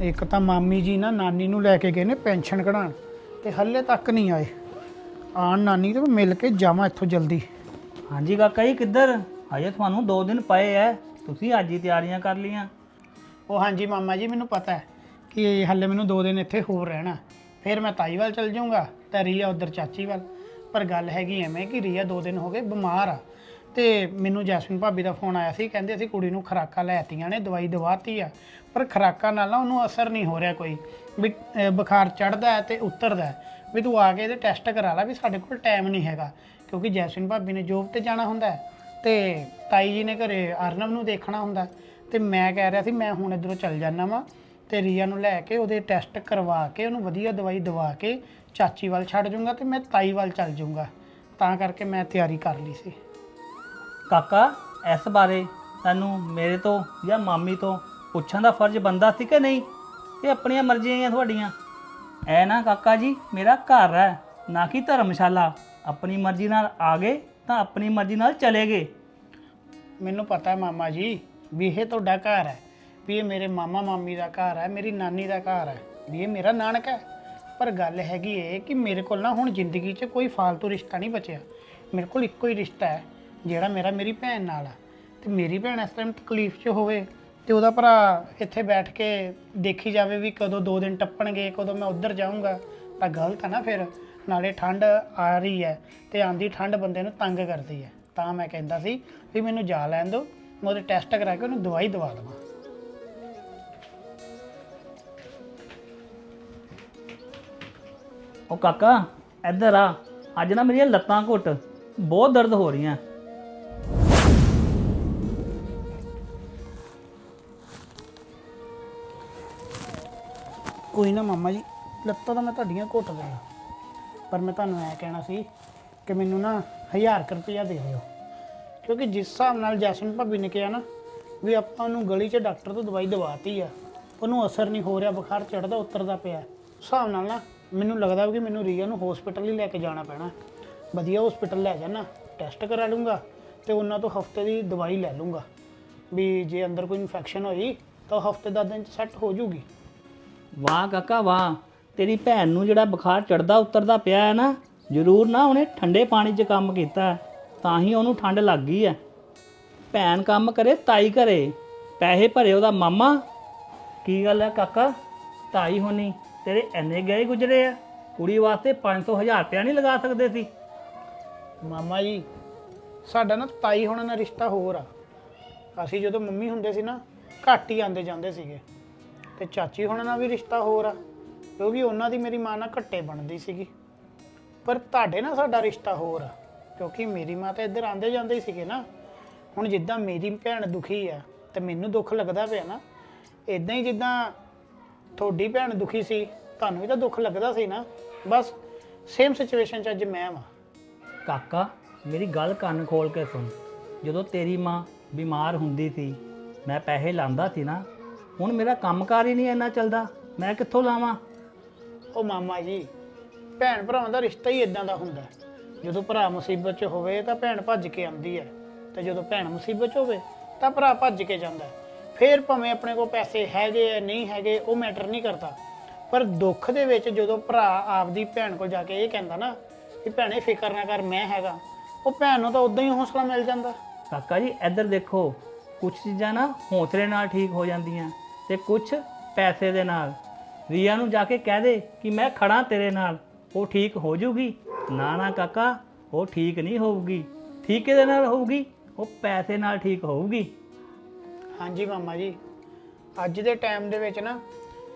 Speaker 4: ਇੱਕ ਤਾਂ ਮਾਮੀ ਜੀ ਨਾ ਨਾਨੀ ਨੂੰ ਲੈ ਕੇ ਗਏ ਨੇ ਪੈਨਸ਼ਨ ਕਢਾਉਣ ਤੇ ਹੱਲੇ ਤੱਕ ਨਹੀਂ ਆਏ। ਆਣ ਨਾਨੀ ਤੇ ਮਿਲ ਕੇ ਜਾਵਾਂ ਇੱਥੋਂ ਜਲਦੀ।
Speaker 5: ਹਾਂਜੀ ਕਾਕਾ ਜੀ ਕਿੱਧਰ? ਹਜੇ ਤੁਹਾਨੂੰ 2 ਦਿਨ ਪਏ ਐ। ਤੁਸੀਂ ਅੱਜ ਹੀ ਤਿਆਰੀਆਂ ਕਰ ਲੀਆਂ
Speaker 4: ਉਹ ਹਾਂਜੀ ਮਾਮਾ ਜੀ ਮੈਨੂੰ ਪਤਾ ਹੈ ਕਿ ਹੱਲੇ ਮੈਨੂੰ 2 ਦਿਨ ਇੱਥੇ ਹੋਰ ਰਹਿਣਾ। ਫਿਰ ਮੈਂ ਤਾਈ ਵੱਲ ਚਲ ਜਾਊਂਗਾ ਤੇ ਰੀਆ ਉਧਰ ਚਾਚੀ ਵੱਲ। ਪਰ ਗੱਲ ਹੈਗੀ ਐਵੇਂ ਕਿ ਰੀਆ 2 ਦਿਨ ਹੋ ਗਏ ਬਿਮਾਰ ਆ। ਤੇ ਮੈਨੂੰ ਜੈਸਮੀਨ ਭਾਬੀ ਦਾ ਫੋਨ ਆਇਆ ਸੀ ਕਹਿੰਦੇ ਅਸੀਂ ਕੁੜੀ ਨੂੰ ਖਰਾਕਾਂ ਲੈਤੀਆਂ ਨੇ ਦਵਾਈ ਦਵਾਤੀ ਆ। ਪਰ ਖਰਾਕਾਂ ਨਾਲ ਨਾ ਉਹਨੂੰ ਅਸਰ ਨਹੀਂ ਹੋ ਰਿਹਾ ਕੋਈ। ਵੀ ਅਹ, ਬੁਖਾਰ ਚੜਦਾ ਹੈ ਤੇ ਉਤਰਦਾ ਹੈ। ਵੀ ਤੂੰ ਆ ਕੇ ਇਹਦੇ ਟੈਸਟ ਕਰਾ ਲੈ ਵੀ ਸਾਡੇ ਕੋਲ ਟਾਈਮ ਨਹੀਂ ਹੈਗਾ। ਕਿਉਂਕਿ ਜੈਸਮੀਨ ਭਾਬੀ ਨੇ ਜੋਬ ਤੇ ਜਾਣਾ ਹੁੰਦਾ ਹੈ ਤੇ ਤਾਈ ਜੀ ਨੇ ਘਰੇ ਅਰਨਵ ਨੂੰ ਦੇਖਣਾ ਹੁੰਦਾ ਹੈ। ਤੇ ਮੈਂ ਕਹਿ ਰਿਹਾ ਸੀ ਮੈਂ ਹੁਣ ਇਧਰੋਂ ਚੱਲ ਜਾਣਾ ਵਾਂ। ਤੇ ਰੀਆ ਨੂੰ ਲੈ ਕੇ ਉਹਦੇ ਟੈਸਟ ਕਰਵਾ ਕੇ ਉਹਨੂੰ ਵਧੀਆ ਦਵਾਈ ਦਵਾ ਕੇ ਚਾਚੀ ਵੱਲ ਛੱਡ ਜਾਊਂਗਾ ਤੇ ਮੈਂ ਤਾਈ ਵੱਲ ਚੱਲ ਜਾਊਂਗਾ। ਤਾਂ ਕਰਕੇ ਮੈਂ ਤਿਆਰੀ ਕਰ ਲਈ ਸੀ।
Speaker 5: ਕਾਕਾ ਇਸ ਬਾਰੇ ਤੁਹਾਨੂੰ ਮੇਰੇ ਤੋਂ ਜਾਂ ਮਾਮੀ ਤੋਂ ਪੁੱਛਣ ਦਾ ਫਰਜ਼ ਬੰਦਾ ਸੀ ਕਿ ਨਹੀਂ? ਇਹ ਆਪਣੀਆਂ ਮਰਜ਼ੀਆਂ ਆ ਤੁਹਾਡੀਆਂ। ਐ ਨਾ ਕਾਕਾ ਜੀ ਮੇਰਾ ਘਰ ਹੈ ਨਾ ਕਿ ਧਰਮਸ਼ਾਲਾ। ਆਪਣੀ ਮਰਜ਼ੀ ਨਾਲ ਆ ਗਏ ਤਾਂ ਆਪਣੀ ਮਰਜ਼ੀ ਨਾਲ ਚਲੇ ਗਏ।
Speaker 4: ਮੈਨੂੰ ਪਤਾ ਹੈ ਮਾਮਾ ਜੀ ਵੀ ਇਹ ਤੁਹਾਡਾ ਘਰ ਹੈ। ਵੀ ਇਹ ਮੇਰੇ ਮਾਮਾ ਮਾਮੀ ਦਾ ਘਰ ਹੈ, ਮੇਰੀ ਨਾਨੀ ਦਾ ਘਰ ਹੈ। ਵੀ ਇਹ ਮੇਰਾ ਨਾਨਕ ਹੈ। ਪਰ ਗੱਲ ਹੈਗੀ ਏ ਕਿ ਮੇਰੇ ਕੋਲ ਨਾ ਹੁਣ ਜ਼ਿੰਦਗੀ 'ਚ ਕੋਈ ਫालतू ਰਿਸ਼ਤਾ ਨਹੀਂ ਬਚਿਆ। ਮੇਰੇ ਕੋਲ ਇੱਕੋ ਹੀ ਰਿਸ਼ਤਾ ਹੈ, ਜਿਹੜਾ ਮੇਰਾ ਮੇਰੀ ਭੈਣ ਨਾਲ ਆ ਤੇ ਮੇਰੀ ਭੈਣ ਇਸ ਟਾਈਮ ਤਕਲੀਫ 'ਚ ਹੋਵੇ ਤੇ ਉਹਦਾ ਭਰਾ ਇੱਥੇ ਬੈਠ ਕੇ ਦੇਖੀ ਜਾਵੇ ਵੀ ਕਦੋਂ ਦੋ ਦਿਨ ਟੱਪਣਗੇ, ਕਦੋਂ ਮੈਂ ਉੱਧਰ ਜਾਊਂਗਾ, ਤਾਂ ਗਲਤ ਹੈ ਨਾ ਫਿਰ। ਨਾਲੇ ਠੰਡ ਆ ਰਹੀ ਹੈ ਤੇ ਆਂਦੀ ਠੰਡ ਬੰਦੇ ਨੂੰ ਤੰਗ ਕਰਦੀ ਹੈ। ਤਾਂ ਮੈਂ ਕਹਿੰਦਾ ਸੀ ਵੀ ਮੈਨੂੰ ਜਾ ਲੈਣ ਦਿਓ, ਮੈਂ ਉਹਦੇ ਟੈਸਟ ਕਰਾ ਕੇ ਉਹਨੂੰ ਦਵਾਈ ਦਵਾ ਦੇਵਾਂ।
Speaker 5: ਉਹ ਕਾਕਾ, ਇੱਧਰ ਆ। ਅੱਜ ਨਾ ਮੇਰੀਆਂ ਲੱਤਾਂ ਘੁੱਟ। ਬਹੁਤ ਦਰਦ ਹੋ ਰਹੀਆਂ।
Speaker 4: ਕੋਈ ਨਾ ਮਾਮਾ ਜੀ, ਲੱਤਾਂ ਤਾਂ ਮੈਂ ਤੁਹਾਡੀਆਂ ਘੁੱਟ ਦੇਣਾ ਪਰ ਮੈਂ ਤੁਹਾਨੂੰ ਐ ਕਹਿਣਾ ਸੀ ਕਿ ਮੈਨੂੰ ਨਾ 1000 ਕੁ ਰੁਪਇਆ ਦੇ ਦਿਓ। ਕਿਉਂਕਿ ਜਿਸ ਹਿਸਾਬ ਨਾਲ ਜੈਸਮੀਨ ਭਾਬੀ ਨੇ ਕਿਹਾ ਨਾ ਵੀ ਆਪਾਂ ਨੂੰ ਗਲੀ 'ਚ ਡਾਕਟਰ ਤੋਂ ਦਵਾਈ ਦਵਾਤੀ ਆ, ਉਹਨੂੰ ਅਸਰ ਨਹੀਂ ਹੋ ਰਿਹਾ, ਬੁਖਾਰ ਚੜਦਾ ਉਤਰਦਾ ਪਿਆ। ਉਸ ਹਿਸਾਬ ਨਾਲ ਨਾ ਮੈਨੂੰ ਲੱਗਦਾ ਵੀ ਕਿ ਮੈਨੂੰ ਰੀਆ ਨੂੰ ਹਸਪੀਟਲ ਹੀ ਲੈ ਕੇ ਜਾਣਾ ਪੈਣਾ। ਵਧੀਆ ਹਸਪੀਟਲ ਲੈ ਜਾਣਾ ਟੈਸਟ ਕਰਾ ਲੂੰਗਾ ਤੇ ਉਹਨਾਂ ਤੋਂ ਹਫ਼ਤੇ ਦੀ ਦਵਾਈ ਲੈ ਲੂੰਗਾ। ਵੀ ਜੇ ਅੰਦਰ ਕੋਈ ਇਨਫੈਕਸ਼ਨ ਹੋਈ, ਤਾਂ ਹਫ਼ਤੇ 10 ਦਿਨ ਚ ਸੈੱਟ ਹੋ ਜੂਗੀ।
Speaker 5: ਵਾਹ ਕਾਕਾ ਵਾਹ, ਤੇਰੀ ਭੈਣ ਨੂੰ ਜਿਹੜਾ ਬੁਖਾਰ ਚੜਦਾ ਉਤਰਦਾ ਪਿਆ ਹੈ ਨਾ, ਜ਼ਰੂਰ ਨਾ ਉਹਨੇ ਠੰਡੇ ਪਾਣੀ 'ਚ ਕੰਮ ਕੀਤਾ ਤਾਂ ਹੀ ਉਹਨੂੰ ਠੰਡ ਲੱਗ ਗਈ ਹੈ। ਭੈਣ ਕੰਮ ਕਰੇ, ਤਾਈ ਕਰੇ, ਪੈਸੇ ਭਰੇ ਉਹਦਾ ਮਾਮਾ। ਕੀ ਗੱਲ ਹੈ ਕਾਕਾ, ਤਾਈ ਹੋਣੀ? ਤੇਰੇ ਐਨੇ ਗਏ ਗੁਜਰੇ ਆ, ਕੁੜੀ ਵਾਸਤੇ 500 ਹਜ਼ਾਰ ਰੁਪਇਆ ਨਹੀਂ ਲਗਾ ਸਕਦੇ ਸੀ।
Speaker 4: ਮਾਮਾ ਜੀ, ਸਾਡਾ ਨਾ ਤਾਈ ਹੋਣਾ ਨਾਲ ਰਿਸ਼ਤਾ ਹੋਰ ਆ। ਅਸੀਂ ਜਦੋਂ ਮੰਮੀ ਹੁੰਦੇ ਸੀ ਨਾ, ਘੱਟ ਹੀ ਆਂਦੇ ਜਾਂਦੇ ਸੀਗੇ। ਤੇ ਚਾਚੀ ਹੋਣਾ ਨਾਲ ਵੀ ਰਿਸ਼ਤਾ ਹੋਰ ਆ, ਕਿਉਂਕਿ ਉਹਨਾਂ ਦੀ ਮੇਰੀ ਮਾਂ ਨਾਲ ਘੱਟੇ ਬਣਦੀ ਸੀਗੀ। ਪਰ ਤੁਹਾਡੇ ਨਾਲ ਸਾਡਾ ਰਿਸ਼ਤਾ ਹੋਰ ਆ, ਕਿਉਂਕਿ ਮੇਰੀ ਮਾਂ ਤਾਂ ਇੱਧਰ ਆਂਦੇ ਜਾਂਦੇ ਹੀ ਸੀਗੇ ਨਾ। ਹੁਣ ਜਿੱਦਾਂ ਮੇਰੀ ਭੈਣ ਦੁਖੀ ਆ, ਤੇ ਮੈਨੂੰ ਦੁੱਖ ਲੱਗਦਾ ਪਿਆ ਨਾ ਇਦਾਂ ਹੀ ਜਿੱਦਾਂ ਤੁਹਾਡੀ ਭੈਣ ਦੁਖੀ ਸੀ ਤੁਹਾਨੂੰ ਵੀ ਤਾਂ ਦੁੱਖ ਲੱਗਦਾ ਸੀ ਨਾ। ਬਸ ਸੇਮ ਸਿਚੁਏਸ਼ਨ 'ਚ ਅੱਜ ਮੈਂ ਵਾਂ।
Speaker 5: ਕਾਕਾ ਮੇਰੀ ਗੱਲ ਕੰਨ ਖੋਲ ਕੇ ਸੁਣ। ਜਦੋਂ ਤੇਰੀ ਮਾਂ ਬਿਮਾਰ ਹੁੰਦੀ ਸੀ ਮੈਂ ਪੈਸੇ ਲਾਂਦਾ ਸੀ ਨਾ ਹੁਣ ਮੇਰਾ ਕੰਮਕਾਰ ਹੀ ਨਹੀਂ ਇੰਨਾ ਚੱਲਦਾ। ਮੈਂ ਕਿੱਥੋਂ ਲਾਵਾਂ?
Speaker 4: ਉਹ ਮਾਮਾ ਜੀ ਭੈਣ ਭਰਾਵਾਂ ਦਾ ਰਿਸ਼ਤਾ ਹੀ ਇਦਾਂ ਦਾ ਹੁੰਦਾ। ਹੈ। ਜਦੋਂ ਭਰਾ ਮੁਸੀਬਤ 'ਚ ਹੋਵੇ ਤਾਂ ਭੈਣ ਭੱਜ ਕੇ ਆਉਂਦੀ ਹੈ। ਤੇ ਜਦੋਂ ਭੈਣ ਮੁਸੀਬਤ 'ਚ ਹੋਵੇ ਤਾਂ ਭਰਾ ਭੱਜ ਕੇ ਜਾਂਦਾ। ਹੈ। ਫੇਰ ਭਾਵੇਂ ਆਪਣੇ ਕੋਲ ਪੈਸੇ ਹੈਗੇ ਆ ਨਹੀਂ ਹੈਗੇ ਉਹ ਮੈਟਰ ਨਹੀਂ ਕਰਦਾ। ਪਰ ਦੁੱਖ ਦੇ ਵਿੱਚ ਜਦੋਂ ਭਰਾ ਆਪਦੀ ਭੈਣ ਕੋਲ ਜਾ ਕੇ ਇਹ ਕਹਿੰਦਾ ਨਾ ਕਿ ਭੈਣੇ ਫਿਕਰ ਨਾ ਕਰ ਮੈਂ ਹੈਗਾ। ਉਹ ਭੈਣ ਨੂੰ ਤਾਂ ਉਦਾਂ ਹੀ ਹੌਸਲਾ ਮਿਲ ਜਾਂਦਾ।
Speaker 5: ਕਾਕਾ ਜੀ ਇੱਧਰ ਦੇਖੋ ਕੁਝ ਚੀਜ਼ਾਂ ਨਾ ਹੌਸਲੇ ਨਾਲ ਠੀਕ ਹੋ ਜਾਂਦੀਆਂ ਤੇ ਕੁਝ ਪੈਸੇ ਦੇ ਨਾਲ। ਰੀਆ ਨੂੰ ਜਾ ਕੇ ਕਹਿ ਦੇ ਕਿ ਮੈਂ ਖੜਾ ਤੇਰੇ ਨਾਲ ਉਹ ਠੀਕ ਹੋ ਜਾਊਗੀ ਨਾ ਨਾ ਕਾਕਾ ਉਹ ਠੀਕ ਨਹੀਂ ਹੋਊਗੀ। ਠੀਕ ਕਿਹਦੇ ਨਾਲ ਹੋਊਗੀ ਉਹ ਪੈਸੇ ਨਾਲ ਠੀਕ ਹੋਊਗੀ।
Speaker 4: ਹਾਂਜੀ ਮਾਮਾ ਜੀ ਅੱਜ ਦੇ ਟਾਈਮ ਦੇ ਵਿੱਚ ਨਾ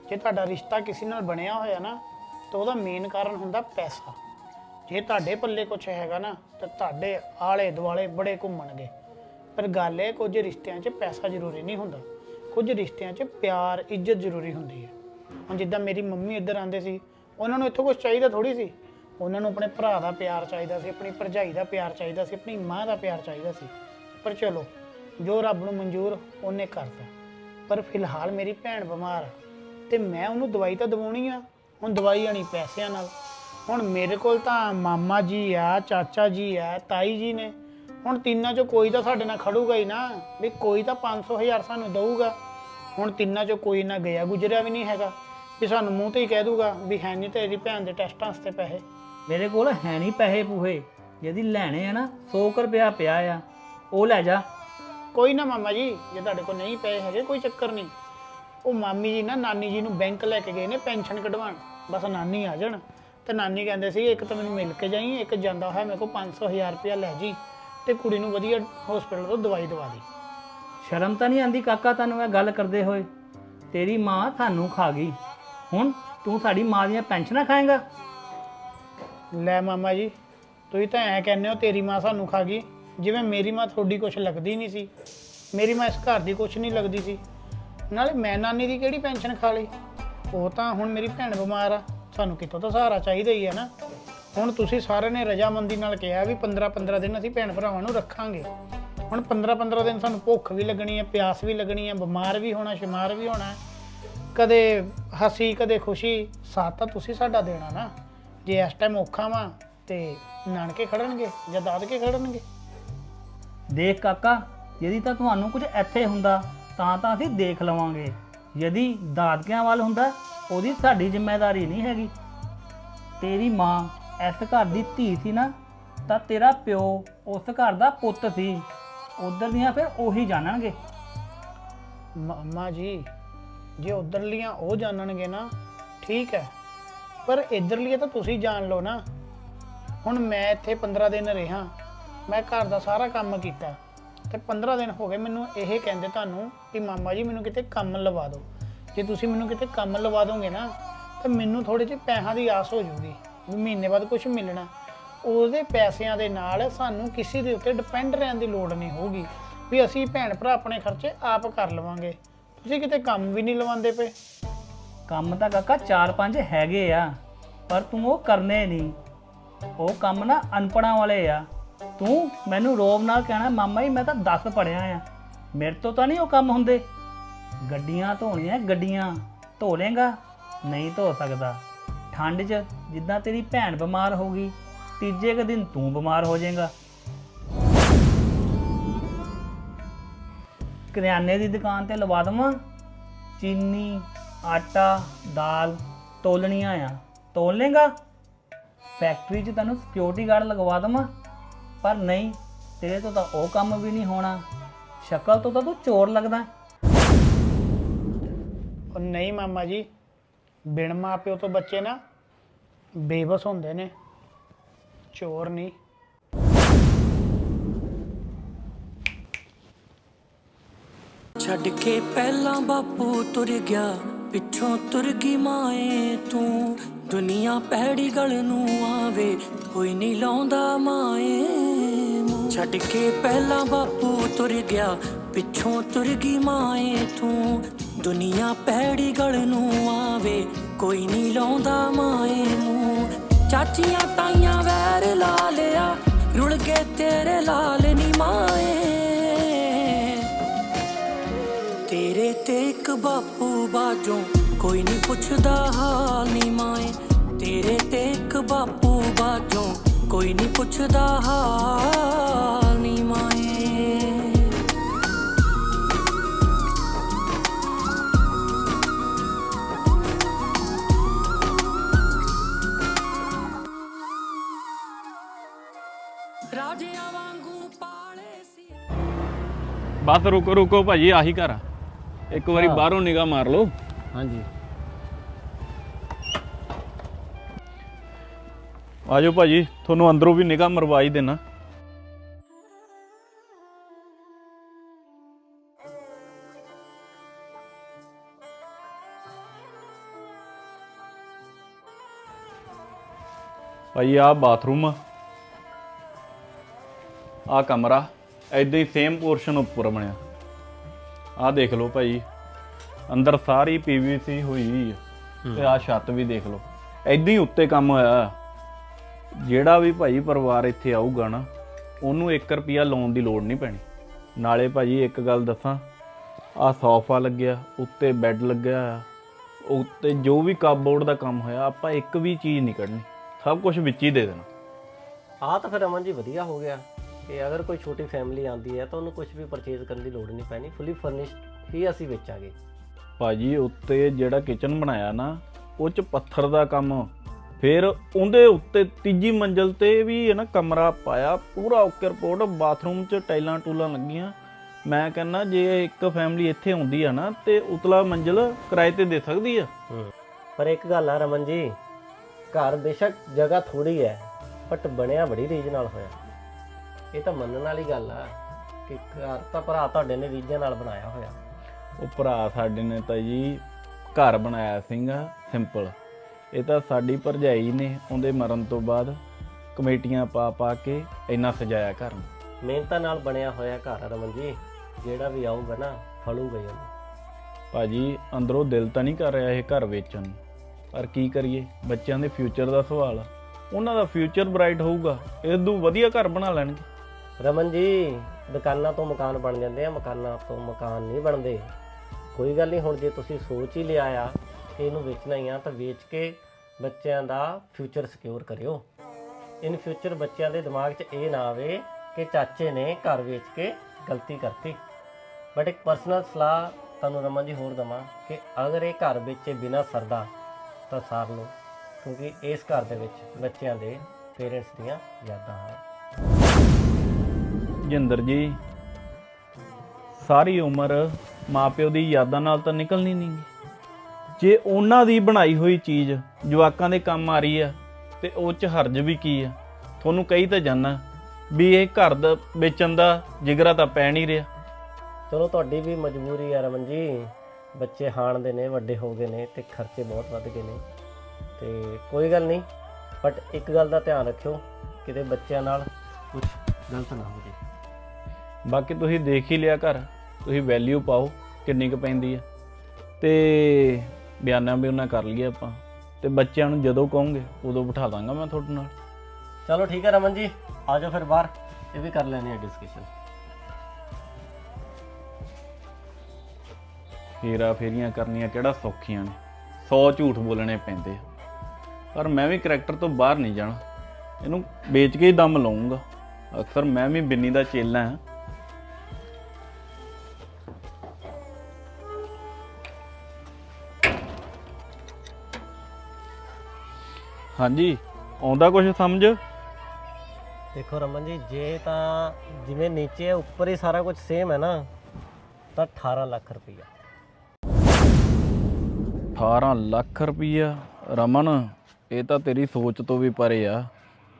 Speaker 4: ਜੇ ਤੁਹਾਡਾ ਰਿਸ਼ਤਾ ਕਿਸੇ ਨਾਲ ਬਣਿਆ ਹੋਇਆ ਨਾ, ਤਾਂ ਉਹਦਾ ਮੇਨ ਕਾਰਨ ਹੁੰਦਾ ਪੈਸਾ। ਜੇ ਤੁਹਾਡੇ ਪੱਲੇ ਕੁਝ ਹੈਗਾ ਨਾ, ਤਾਂ ਤੁਹਾਡੇ ਆਲੇ ਦੁਆਲੇ ਬੜੇ ਘੁੰਮਣਗੇ। ਪਰ ਗੱਲ ਇਹ, ਕੁਝ ਰਿਸ਼ਤਿਆਂ 'ਚ ਪੈਸਾ ਜ਼ਰੂਰੀ ਨਹੀਂ ਹੁੰਦਾ। ਕੁਝ ਰਿਸ਼ਤਿਆਂ 'ਚ ਪਿਆਰ, ਇੱਜ਼ਤ ਜ਼ਰੂਰੀ ਹੁੰਦੀ ਹੈ। ਹੁਣ ਜਿੱਦਾਂ ਮੇਰੀ ਮੰਮੀ ਇੱਧਰ ਆਂਦੇ ਸੀ, ਉਹਨਾਂ ਨੂੰ ਇੱਥੋਂ ਕੁਝ ਚਾਹੀਦਾ ਥੋੜੀ ਸੀ। ਉਹਨਾਂ ਨੂੰ ਆਪਣੇ ਭਰਾ ਦਾ ਪਿਆਰ ਚਾਹੀਦਾ ਸੀ, ਆਪਣੀ ਭਰਜਾਈ ਦਾ ਪਿਆਰ ਚਾਹੀਦਾ ਸੀ, ਆਪਣੀ ਮਾਂ ਦਾ ਪਿਆਰ ਚਾਹੀਦਾ ਸੀ। ਪਰ ਚਲੋ, ਜੋ ਰੱਬ ਨੂੰ ਮਨਜ਼ੂਰ, ਉਹਨੇ ਕਰਤਾ। ਪਰ ਫਿਲਹਾਲ ਮੇਰੀ ਭੈਣ ਬਿਮਾਰ ਆ। ਤੇ ਮੈਂ ਉਹਨੂੰ ਦਵਾਈ ਤਾਂ ਦਵਾਉਣੀ ਆ। ਹੁਣ ਦਵਾਈ ਆਣੀ ਪੈਸਿਆਂ ਨਾਲ। ਹੁਣ ਮੇਰੇ ਕੋਲ ਤਾਂ ਮਾਮਾ ਜੀ ਆ ਚਾਚਾ ਜੀ ਆ ਤਾਈ ਜੀ ਨੇ। ਹੁਣ ਤਿੰਨਾਂ ਚੋਂ ਕੋਈ ਤਾਂ ਸਾਡੇ ਨਾਲ ਖੜੂਗਾ ਹੀ ਨਾ। ਵੀ ਕੋਈ ਤਾਂ 500 ਹਜ਼ਾਰ ਸਾਨੂੰ ਦਊਗਾ। ਹੁਣ ਤਿੰਨਾਂ ਚੋਂ ਕੋਈ ਨਾ ਗਿਆ ਗੁਜਰਿਆ ਵੀ ਨਹੀਂ ਹੈਗਾ। ਵੀ ਸਾਨੂੰ ਮੂੰਹ ਤੇ ਹੀ ਕਹਿ ਦੂਗਾ ਵੀ ਹੈ ਨਹੀਂ ਤੇਰੀ ਭੈਣ ਦੇ ਟੈਸਟਾਂ ਵਾਸਤੇ ਪੈਸੇ।
Speaker 5: ਮੇਰੇ ਕੋਲ ਹੈ ਨਹੀਂ ਪੈਸੇ ਪੂਹੇ। ਜਿਹਦੀ ਲੈਣੇ ਆ ਨਾ 100 ਕੁ ਰੁਪਇਆ ਪਿਆ ਆ। ਉਹ ਲੈ ਜਾ।
Speaker 4: ਕੋਈ ਨਾ ਮਾਮਾ ਜੀ ਜੇ ਤੁਹਾਡੇ ਕੋਲ ਨਹੀਂ ਪਏ ਹੈਗੇ ਕੋਈ ਚੱਕਰ ਨਹੀਂ। ਉਹ ਮਾਮੀ ਜੀ ਨਾ ਨਾਨੀ ਜੀ ਨੂੰ ਬੈਂਕ ਲੈ ਕੇ ਗਏ ਨੇ ਪੈਨਸ਼ਨ ਕਢਵਾਉਣ। ਬਸ ਨਾਨੀ ਆ ਜਾਣ। ਤੇ ਨਾਨੀ ਕਹਿੰਦੇ ਸੀ ਇੱਕ ਤਾਂ ਮੈਨੂੰ ਮਿਲ ਕੇ ਜਾਈ ਇੱਕ ਜਾਂਦਾ ਹੋਇਆ ਮੇਰੇ ਕੋਲ 500 ਹਜ਼ਾਰ ਰੁਪਇਆ ਲੈ ਜੀ ਤੇ ਕੁੜੀ ਨੂੰ ਵਧੀਆ ਹਸਪੀਟਲ ਤੋਂ ਦਵਾਈ ਦਵਾ ਦੀ।
Speaker 5: ਸ਼ਰਮ ਤਾਂ ਨਹੀਂ ਆਂਦੀ ਕਾਕਾ ਤੈਨੂੰ ਇਹ ਗੱਲ ਕਰਦੇ ਹੋਏ? ਤੇਰੀ ਮਾਂ ਸਾਨੂੰ ਖਾ ਗਈ। ਹੁਣ ਤੂੰ ਸਾਡੀ ਮਾਂ ਦੀਆਂ ਪੈਨਸ਼ਨਾਂ ਖਾਏਂਗਾ?
Speaker 4: ਲੈ ਮਾਮਾ ਜੀ ਤੁਸੀਂ ਤਾਂ ਐ ਕਹਿੰਦੇ ਹੋ ਤੇਰੀ ਮਾਂ ਸਾਨੂੰ ਖਾ ਗਈ। ਜਿਵੇਂ ਮੇਰੀ ਮਾਂ ਤੁਹਾਡੀ ਕੁਛ ਲੱਗਦੀ ਨਹੀਂ ਸੀ। ਮੇਰੀ ਮਾਂ ਇਸ ਘਰ ਦੀ ਕੁਛ ਨਹੀਂ ਲੱਗਦੀ ਸੀ। ਨਾਲੇ ਮੈਂ ਨਾਨੀ ਦੀ ਕਿਹੜੀ ਪੈਨਸ਼ਨ ਖਾ ਲਈ? ਉਹ ਤਾਂ ਹੁਣ ਮੇਰੀ ਭੈਣ ਬਿਮਾਰ ਆ, ਸਾਨੂੰ ਕਿਤੋਂ ਤਾਂ ਸਹਾਰਾ ਚਾਹੀਦਾ ਹੀ ਹੈ ਨਾ। ਹੁਣ ਤੁਸੀਂ ਸਾਰਿਆਂ ਨੇ ਰਜਾਮੰਦੀ ਨਾਲ ਕਿਹਾ ਵੀ 15 15 ਦਿਨ ਅਸੀਂ ਭੈਣ ਭਰਾਵਾਂ ਨੂੰ ਰੱਖਾਂਗੇ। ਹੁਣ 15 15 ਦਿਨ ਸਾਨੂੰ ਭੁੱਖ ਵੀ ਲੱਗਣੀ ਹੈ ਪਿਆਸ ਵੀ ਲੱਗਣੀ ਹੈ ਬਿਮਾਰ ਵੀ ਹੋਣਾ, ਸ਼ਿਮਾਰ ਵੀ ਹੋਣਾ। ਕਦੇ ਹਸੀ, ਕਦੇ ਖੁਸ਼ੀ, ਸਾਥ ਤਾਂ ਤੁਸੀਂ ਸਾਡਾ ਦੇਣਾ ਨਾ। ਜੇ ਇਸ ਟਾਈਮ ਔਖਾ ਵਾਂ ਤੇ ਨਾਨਕੇ ਖੜਨਗੇ ਜਾਂ ਦਾਦਕੇ ਖੜਨਗੇ?
Speaker 5: ਦੇਖ ਕਾਕਾ ਜਿਹਦੀ ਤਾਂ ਤੁਹਾਨੂੰ ਕੁਝ ਇੱਥੇ ਹੁੰਦਾ। ਤਾਂ ਤਾਂ ਅਸੀਂ ਦੇਖ ਲਵਾਂਗੇ। ਯਦੀ ਦਾਦਕਿਆਂ ਵੱਲ ਹੁੰਦਾ ਉਹਦੀ ਸਾਡੀ ਜ਼ਿੰਮੇਵਾਰੀ ਨਹੀਂ ਹੈਗੀ ਤੇਰੀ ਮਾਂ ਇਸ ਘਰ ਦੀ ਧੀ ਸੀ ਨਾ ਤਾਂ ਤੇਰਾ ਪਿਓ ਉਸ ਘਰ ਦਾ ਪੁੱਤ ਸੀ ਉਧਰ ਦੀਆਂ ਫਿਰ ਉਹੀ ਜਾਣਨਗੇ
Speaker 4: ਮਾਮਾ ਜੀ ਜੇ ਉਧਰਲੀਆਂ ਉਹ ਜਾਣਨਗੇ ਨਾ ਠੀਕ ਹੈ ਪਰ ਇਧਰਲੀਆਂ ਤਾਂ ਤੁਸੀਂ ਜਾਣ ਲਓ ਨਾ ਹੁਣ ਮੈਂ ਇੱਥੇ 15 ਦਿਨ ਰਿਹਾ ਮੈਂ ਘਰ ਦਾ ਸਾਰਾ ਕੰਮ ਕੀਤਾ ਤੇ 15 ਦਿਨ ਹੋ ਗਏ ਮੈਨੂੰ ਇਹ ਕਹਿੰਦੇ ਤੁਹਾਨੂੰ ਕਿ ਮਾਮਾ ਜੀ ਮੈਨੂੰ ਕਿਤੇ ਕੰਮ ਲਵਾ ਦਿਓ। ਜੇ ਤੁਸੀਂ ਮੈਨੂੰ ਕਿਤੇ ਕੰਮ ਲਵਾ ਦੋਗੇ ਨਾ, ਤਾਂ ਮੈਨੂੰ ਥੋੜੇ ਜਿਹੇ ਪੈਸਿਆਂ ਦੀ ਆਸ ਹੋ ਜੂਗੀ ਵੀ ਮਹੀਨੇ ਬਾਅਦ ਕੁਝ ਮਿਲਣਾ। ਉਹਦੇ ਪੈਸਿਆਂ ਦੇ ਨਾਲ ਸਾਨੂੰ ਕਿਸੇ ਦੇ ਉੱਤੇ ਡਿਪੈਂਡ ਰਹਿਣ ਦੀ ਲੋੜ ਨਹੀਂ ਹੋਊਗੀ ਵੀ ਅਸੀਂ ਭੈਣ ਭਰਾ ਆਪਣੇ ਖਰਚੇ ਆਪ ਕਰ ਲਵਾਂਗੇ। ਤੁਸੀਂ ਕਿਤੇ ਕੰਮ ਵੀ ਨਹੀਂ ਲਵਾਉਂਦੇ ਪਏ।
Speaker 5: ਕੰਮ ਤਾਂ ਕਾਕਾ ਚਾਰ ਪੰਜ ਹੈਗੇ ਆ, ਪਰ ਤੂੰ ਉਹ ਕਰਨੇ ਨਹੀਂ। ਉਹ ਕੰਮ ਨਾ ਅਨਪੜਾਂ ਵਾਲੇ ਆ। ਤੂੰ ਮੈਨੂੰ ਰੋਬ ਨਾਲ ਕਹਿਣਾ, ਮਾਮਾ ਜੀ, ਮੈਂ ਤਾਂ 10 ਪੜਿਆ ਆ। ਮੇਰੇ ਤੋਂ ਤਾਂ ਨਹੀਂ ਉਹ ਕੰਮ ਹੁੰਦੇ। ਗੱਡੀਆਂ ਧੋਣੀਆਂ, ਗੱਡੀਆਂ ਧੋ ਲੇਗਾ ਨਹੀਂ ਧੋ ਸਕਦਾ। ਠੰਡ 'ਚ ਜਿੱਦਾਂ ਤੇਰੀ ਭੈਣ ਬਿਮਾਰ ਹੋ ਗਈ, ਤੀਜੇ ਕੁ ਦਿਨ ਤੂੰ ਬਿਮਾਰ ਹੋ ਜਾਏਗਾ। ਕਰਿਆਨੇ ਦੀ ਦੁਕਾਨ ਤੇ ਲਵਾ ਦੇਵਾਂ। ਚੀਨੀ, ਆਟਾ, ਦਾਲ ਤੋਲਣੀਆਂ ਆ। ਤੋਲ ਲੇਗਾ। ਫੈਕਟਰੀ 'ਚ ਤੈਨੂੰ ਸਿਕਿਉਰਿਟੀ ਗਾਰਡ ਲਗਵਾ ਦੇਵਾਂ। ਪਰ ਨਹੀਂ ਤੇਰੇ ਤੋਂ ਤਾਂ ਉਹ ਕੰਮ ਵੀ ਨਹੀਂ ਹੋਣਾ। ਸ਼ਕਲ ਤੋਂ ਤਾਂ ਤੂੰ ਚੋਰ ਲੱਗਦਾ।
Speaker 4: ਉਹ ਨਹੀਂ ਮਾਮਾ ਜੀ ਬਿਨ ਮਾਪਿਓ ਤੋਂ ਬੱਚੇ ਨਾ ਬੇਬਸ ਹੁੰਦੇ ਨੇ ਚੋਰ ਨਹੀਂ।
Speaker 6: ਛੱਡ ਕੇ ਪਹਿਲਾਂ ਬਾਪੂ ਤੁਰ ਗਿਆ। ਪਿੱਛੋਂ ਤੁਰ ਗਈ ਮਾਏ ਤੂੰ। ਦੁਨੀਆ ਪੈੜੀ ਗਲ ਨੂੰ ਆਵੇ, ਕੋਈ ਨਹੀਂ ਲਾਉਂਦਾ ਮਾਏ ਛੱਡ ਕੇ ਪਹਿਲਾਂ ਬਾਪੂ ਤੁਰ ਗਿਆ, ਪਿੱਛੋਂ ਤੁਰ ਗਈ ਮਾਏ ਤੂੰ। ਦੁਨੀਆ ਪੈੜੀ ਗਲ ਨੂੰ ਆਵੇ, ਕੋਈ ਨਹੀਂ ਲਾਉਂਦਾ ਮਾਏ ਮੂੰਹ ਚਾਚੀਆਂ ਤਾਈਆਂ ਵੈਰ ਲਾ ਲਿਆ, ਰੁਲ ਕੇ ਤੇਰੇ ਲਾਲ ਨੀ ਮਾਏ ਇੱਕ ਬਾਪੂ ਬਾਜੋਂ ਕੋਈ ਨਹੀਂ ਪੁੱਛਦਾ, ਹਾਲ ਨੀ ਮਾਏ। ਤੇਰੇ ਤੇ ਇੱਕ ਬਾਪੂ ਬਾਜੋਂ ਕੋਈ ਨਹੀਂ ਪੁੱਛਦਾ, ਹਾਲ ਨੀ ਮਾਏ। ਰਾਜਿਆਂ ਵਾਂਗੂ ਪਾਲੇ ਸੀ।
Speaker 1: ਬਸ ਰੁਕੋ ਰੁਕੋ ਭਾਜੀ, ਆਹੀ ਘਰ ਆ। ਇੱਕ ਵਾਰੀ ਬਾਹਰੋਂ ਨਿਗਾਹ ਮਾਰ ਲਓ।
Speaker 3: ਹਾਂਜੀ।
Speaker 1: ਆਜੋ ਭਾਜੀ ਤੁਹਾਨੂੰ ਅੰਦਰੋਂ ਵੀ ਨਿਗਾਹ ਮਰਵਾ ਹੀ ਦੇਣਾ। ਭਾਈ ਆ ਬਾਥਰੂਮ ਆ। ਆਹ ਕਮਰਾ ਐਦਾਂ ਹੀ ਸੇਮ ਪੋਰਸ਼ਨ ਉੱਪਰ ਬਣਿਆ। ਆਹ ਦੇਖ ਲਓ ਭਾਈ ਅੰਦਰ ਸਾਰੀ ਪੀਵੀਸੀ ਹੋਈ ਆ ਤੇ ਆਹ ਛੱਤ ਵੀ ਦੇਖ ਲਓ। ਐਦਾਂ ਹੀ ਉੱਤੇ ਕੰਮ ਹੋਇਆ। ਜਿਹੜਾ ਵੀ ਭਾਈ ਪਰਿਵਾਰ ਇੱਥੇ ਆਊਗਾ ਨਾ ਉਹਨੂੰ 1 ਰੁਪਿਆ ਲਾਉਣ ਦੀ ਲੋੜ ਨਹੀਂ ਪੈਣੀ। ਨਾਲੇ ਭਾਜੀ ਇੱਕ ਗੱਲ ਦੱਸਾਂ ਆਹ ਸੋਫਾ ਲੱਗਿਆ ਉੱਤੇ ਬੈੱਡ ਲੱਗਿਆ ਆ ਉੱਤੇ ਜੋ ਵੀ ਕਾਪਬੋਰਡ ਦਾ ਕੰਮ ਹੋਇਆ ਆਪਾਂ ਇੱਕ ਵੀ ਚੀਜ਼ ਨਹੀਂ ਕੱਢਣੀ। ਸਭ ਕੁਝ ਵਿੱਚ ਹੀ ਦੇ ਦੇਣਾ।
Speaker 3: ਆਹ ਤਾਂ ਫਿਰ ਅਮਨ ਜੀ ਵਧੀਆ ਹੋ ਗਿਆ। ਕਿ ਅਗਰ ਕੋਈ ਛੋਟੀ ਫੈਮਿਲੀ ਆਂਦੀ ਹੈ ਤਾਂ ਉਹਨੂੰ ਕੁਝ ਵੀ ਪਰਚੇਜ਼ ਕਰਨ ਦੀ ਲੋੜ ਨਹੀਂ ਪੈਣੀ ਫੁੱਲੀ ਫਰਨਿਸ਼ਡ ਹੀ ਅਸੀਂ ਵੇਚਾਂਗੇ।
Speaker 1: ਭਾਜੀ ਉੱਤੇ ਜਿਹੜਾ ਕਿਚਨ ਬਣਾਇਆ ਨਾ ਉਹ ਚ ਪੱਥਰ ਦਾ ਕੰਮ ਫਿਰ ਉਹਦੇ ਉੱਤੇ ਤੀਜੀ ਮੰਜ਼ਲ ਤੇ ਵੀ ਹੈ ਨਾ ਕਮਰਾ ਪਾਇਆ ਪੂਰਾ ਓਕੇ ਰਿਪੋਰਟ ਬਾਥਰੂਮ ਚ ਟਾਈਲਾਂ ਟੂਲਾਂ ਲੱਗੀਆਂ। ਮੈਂ ਕਹਿੰਦਾ ਜੇ ਇੱਕ ਫੈਮਿਲੀ ਇੱਥੇ ਆਉਂਦੀ ਆ ਨਾ ਤੇ ਉਤਲਾ ਮੰਜ਼ਲ ਕਿਰਾਏ ਤੇ ਦੇ ਸਕਦੀ ਆ।
Speaker 3: ਪਰ ਇੱਕ ਗੱਲ ਆ ਰਮਨ ਜੀ ਘਰ ਬੇਸ਼ੱਕ ਜਗ੍ਹਾ ਥੋੜੀ ਹੈ ਬਟ ਬਣਿਆ ਬੜੀ ਰੀਝ ਨਾਲ ਹੋਇਆ। ਇਹ ਤਾਂ ਮੰਨਣ ਵਾਲੀ ਗੱਲ ਆ ਕਿ ਘਰ ਤਾਂ ਭਰਾ ਤੁਹਾਡੇ ਨੇ ਰੀਝਾਂ ਨਾਲ ਬਣਾਇਆ ਹੋਇਆ।
Speaker 1: ਉਹ ਭਰਾ ਸਾਡੇ ਨੇ ਤਾਂ ਜੀ ਘਰ ਬਣਾਇਆ ਸੀਗਾ ਸਿੰਪਲ ਇਹ ਤਾਂ ਸਾਡੀ ਭਰਜਾਈ ਨੇ ਉਹਦੇ ਮਰਨ ਤੋਂ ਬਾਅਦ ਕਮੇਟੀਆਂ ਪਾ ਪਾ ਕੇ ਇੰਨਾ ਸਜਾਇਆ ਘਰ ਨੂੰ।
Speaker 3: ਮਿਹਨਤਾਂ ਨਾਲ ਬਣਿਆ ਹੋਇਆ ਘਰ ਆ ਰਮਨ ਜੀ ਜਿਹੜਾ ਵੀ ਆਊਗਾ ਨਾ ਫਲੂਗਾ ਹੀ ਉਹਨੂੰ।
Speaker 1: ਭਾਜੀ ਅੰਦਰੋਂ ਦਿਲ ਤਾਂ ਨਹੀਂ ਕਰ ਰਿਹਾ ਇਹ ਘਰ ਵੇਚਣ ਨੂੰ। ਪਰ ਕੀ ਕਰੀਏ ਬੱਚਿਆਂ ਦੇ ਫਿਊਚਰ ਦਾ ਸਵਾਲ ਆ। ਉਹਨਾਂ ਦਾ ਫਿਊਚਰ ਬ੍ਰਾਈਟ ਹੋਊਗਾ ਇਦੋਂ ਵਧੀਆ ਘਰ ਬਣਾ ਲੈਣਗੇ।
Speaker 3: ਰਮਨ ਜੀ, ਦੁਕਾਨਾਂ ਤੋਂ ਮਕਾਨ ਬਣ ਜਾਂਦੇ ਆ, ਮਕਾਨਾਂ ਤੋਂ ਮਕਾਨ ਨਹੀਂ ਬਣਦੇ। ਕੋਈ ਗੱਲ ਨਹੀਂ, ਹੁਣ ਜੇ ਤੁਸੀਂ ਸੋਚ ਹੀ ਲਿਆ ਆ ਕਿ ਇਹਨੂੰ ਵੇਚਣਾ ਹੀ ਆ, ਤਾਂ ਵੇਚ ਕੇ ਬੱਚਿਆਂ ਦਾ ਫਿਊਚਰ ਸਿਕਿਉਰ ਕਰਿਓ। ਇਨ ਫਿਊਚਰ ਬੱਚਿਆਂ ਦੇ ਦਿਮਾਗ 'ਚ ਇਹ ਨਾ ਆਵੇ ਕਿ ਚਾਚੇ ਨੇ ਘਰ ਵੇਚ ਕੇ ਗਲਤੀ ਕਰਤੀ। ਬਟ ਇੱਕ ਪਰਸਨਲ ਸਲਾਹ ਤੁਹਾਨੂੰ ਰਮਨ ਜੀ ਹੋਰ ਦਵਾਂ ਕਿ ਅਗਰ ਇਹ ਘਰ ਵੇਚੇ ਬਿਨਾ ਸਰਦਾ, ਤਾਂ ਸਾਰ ਲਓ। ਕਿਉਂਕਿ ਇਸ ਘਰ ਦੇ ਵਿੱਚ ਬੱਚਿਆਂ ਦੇ ਪੇਰੈਂਟਸ ਦੀਆਂ ਯਾਦਾਂ ਹਨ।
Speaker 1: ਜਿੰਦਰ ਜੀ, ਸਾਰੀ ਉਮਰ ਮਾਪਿਓ ਦੀ ਯਾਦਾਂ ਨਾਲ ਤਾਂ ਨਿਕਲਣੀ ਨਹੀਂ ਜੇ ਉਹਨਾਂ ਦੀ ਬਣਾਈ ਹੋਈ ਚੀਜ਼ ਜਵਾਕਾਂ ਦੇ ਕੰਮ ਆ ਰਹੀ ਆ, ਤੇ ਉਹ ਚ ਹਰਜ ਵੀ ਕੀ ਆ? ਤੁਹਾਨੂੰ ਕਹੀ ਤਾਂ ਜਾਨਾ ਵੀ ਇਹ ਘਰ ਦਾ ਵੇਚਣ ਦਾ ਜਿਗਰਾ ਤਾਂ ਪੈ ਨਹੀਂ ਰਿਹਾ।
Speaker 3: ਚਲੋ ਤੁਹਾਡੀ ਵੀ ਮਜਬੂਰੀ ਆ ਰਮਨ ਜੀ। ਬੱਚੇ ਹਾਣ ਦੇ ਨੇ, ਵੱਡੇ ਹੋ ਗਏ ਨੇ ਤੇ ਖਰਚੇ ਬਹੁਤ ਵੱਧ ਗਏ ਨੇ। ਤੇ ਕੋਈ ਗੱਲ ਨਹੀਂ ਬਟ ਇੱਕ ਗੱਲ ਦਾ ਧਿਆਨ ਰੱਖਿਓ, ਕਿਤੇ ਬੱਚਿਆਂ ਨਾਲ ਕੁਝ ਗਲਤ ਨਾ ਹੋ ਜਾਵੇ
Speaker 1: ਬਾਕੀ ਤੁਸੀਂ ਦੇਖ ਹੀ ਲਿਆ ਘਰ ਤੁਸੀਂ ਵੈਲਿਊ ਪਾਓ ਕਿੰਨੀ ਕੁ ਪੈਂਦੀ ਆ। ਤੇ ਬਿਆਨਾ ਵੀ ਉਹਨਾਂ ਕਰ ਲਈਏ ਆਪਾਂ ਤੇ ਬੱਚਿਆਂ ਨੂੰ ਜਦੋਂ ਕਹੋਗੇ ਉਦੋਂ ਬਿਠਾ ਦਾਂਗਾ ਮੈਂ ਤੁਹਾਡੇ ਨਾਲ।
Speaker 3: ਚਲੋ ਠੀਕ ਹੈ ਰਮਨ ਜੀ ਆ ਜਾਓ ਫਿਰ ਬਾਹਰ ਇਹ ਵੀ ਕਰ ਲੈਣੇ ਆ ਡਿਸਕਸ਼ਨ
Speaker 1: ਫੇਰਾ ਫੇਰੀਆਂ ਕਰਨੀਆਂ ਕਿਹੜਾ ਸੌਖੀਆਂ ਨੇ 100 ਝੂਠ ਬੋਲਣੇ ਪੈਂਦੇ ਆ। ਪਰ ਮੈਂ ਵੀ ਕਰੈਕਟਰ ਤੋਂ ਬਾਹਰ ਨਹੀਂ ਜਾਣਾ ਇਹਨੂੰ ਵੇਚ ਕੇ ਹੀ ਦਮ ਲਾਉਂਗਾ ਅਕਸਰ ਮੈਂ ਵੀ ਬਿੰਨੀ ਦਾ ਚੇਲਾ ਹਾਂ। ਹਾਂਜੀ ਆਉਂਦਾ ਕੁਝ ਸਮਝ?
Speaker 3: ਦੇਖੋ ਰਮਨ ਜੀ ਜੇ ਤਾਂ ਜਿਵੇਂ ਨੀਚੇ ਹੈ ਉੱਪਰ ਹੀ ਸਾਰਾ ਕੁਝ ਸੇਮ ਹੈ ਨਾ ਤਾਂ 18 ਲੱਖ ਰੁਪਈਆ।
Speaker 1: 18 ਲੱਖ ਰੁਪਈਆ? ਰਮਨ ਇਹ ਤਾਂ ਤੇਰੀ ਸੋਚ ਤੋਂ ਵੀ ਪਰੇ ਆ।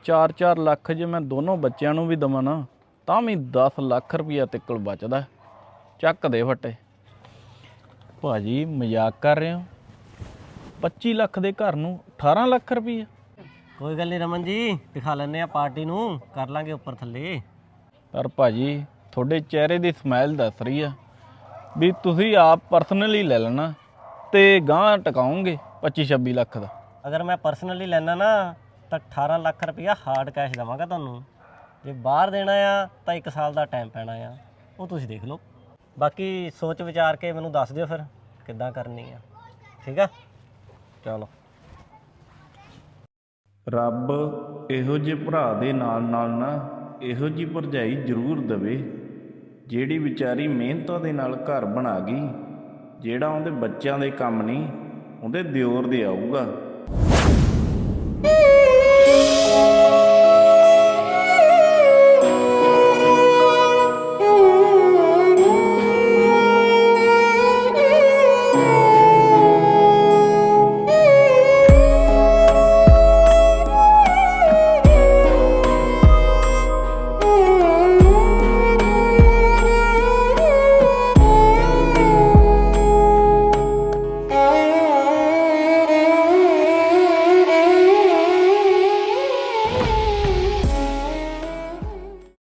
Speaker 1: 4-4 ਲੱਖ ਜੇ ਮੈਂ ਦੋਨੋਂ ਬੱਚਿਆਂ ਨੂੰ ਵੀ ਦਵਾਂ ਨਾ ਤਾਂ ਵੀ 10 ਲੱਖ ਰੁਪਈਆ ਤੇ ਕੋਲ ਬਚਦਾ। ਚੱਕ ਦੇ ਫੱਟੇ। ਭਾਜੀ ਮਜ਼ਾਕ ਕਰ ਰਹੇ ਹੋ? 25 ਲੱਖ ਦੇ ਘਰ ਨੂੰ 18 ਲੱਖ ਰੁਪਈਆ।
Speaker 3: ਕੋਈ ਗੱਲ ਨਹੀਂ ਰਮਨ ਜੀ ਦਿਖਾ ਲੈਣੇ ਆ ਪਾਰਟੀ ਨੂੰ ਕਰ ਲਾਂਗੇ ਉੱਪਰ ਥੱਲੇ।
Speaker 1: ਪਰ ਭਾਜੀ ਤੁਹਾਡੇ ਚਿਹਰੇ ਦੀ ਸਮੈਲ ਦੱਸ ਰਹੀ ਆ ਵੀ ਤੁਸੀਂ ਆਪ ਪਰਸਨਲੀ ਲੈ ਲੈਣਾ ਤੇ ਗਾਂ ਟਿਕਾਉਂਗੇ 25-26 ਲੱਖ ਦਾ।
Speaker 3: ਅਗਰ ਮੈਂ ਪਰਸਨਲੀ ਲੈਣਾ ਨਾ ਤਾਂ 18 ਲੱਖ ਰੁਪਇਆ ਹਾਰਡ ਕੈਸ਼ ਦੇਵਾਂਗਾ ਤੁਹਾਨੂੰ। ਜੇ ਬਾਹਰ ਦੇਣਾ ਆ ਤਾਂ 1 ਸਾਲ ਦਾ ਟਾਈਮ ਪੈਣਾ ਆ। ਉਹ ਤੁਸੀਂ ਦੇਖ ਲਓ। ਬਾਕੀ ਸੋਚ ਵਿਚਾਰ ਕੇ ਮੈਨੂੰ ਦੱਸ ਦਿਓ ਫਿਰ ਕਿੱਦਾਂ ਕਰਨੀ ਆ। ਠੀਕ ਆ? ਚਲੋ।
Speaker 1: ਰੱਬ ਇਹੋ ਜਿਹੇ ਭਰਾ ਦੇ ਨਾਲ ਨਾਲ ਨਾ ਇਹੋ ਜੀ ਭਰਜਾਈ ਜ਼ਰੂਰ ਦਵੇ, ਜਿਹੜੀ ਵਿਚਾਰੀ ਮਿਹਨਤਾਂ ਦੇ ਨਾਲ ਘਰ ਬਣਾ ਗਈ, ਜਿਹੜਾ ਉਹਦੇ ਬੱਚਿਆਂ ਦੇ ਕੰਮ ਨਹੀਂ, ਉਹਦੇ ਦਿਓਰ ਦੇ ਆਊਗਾ।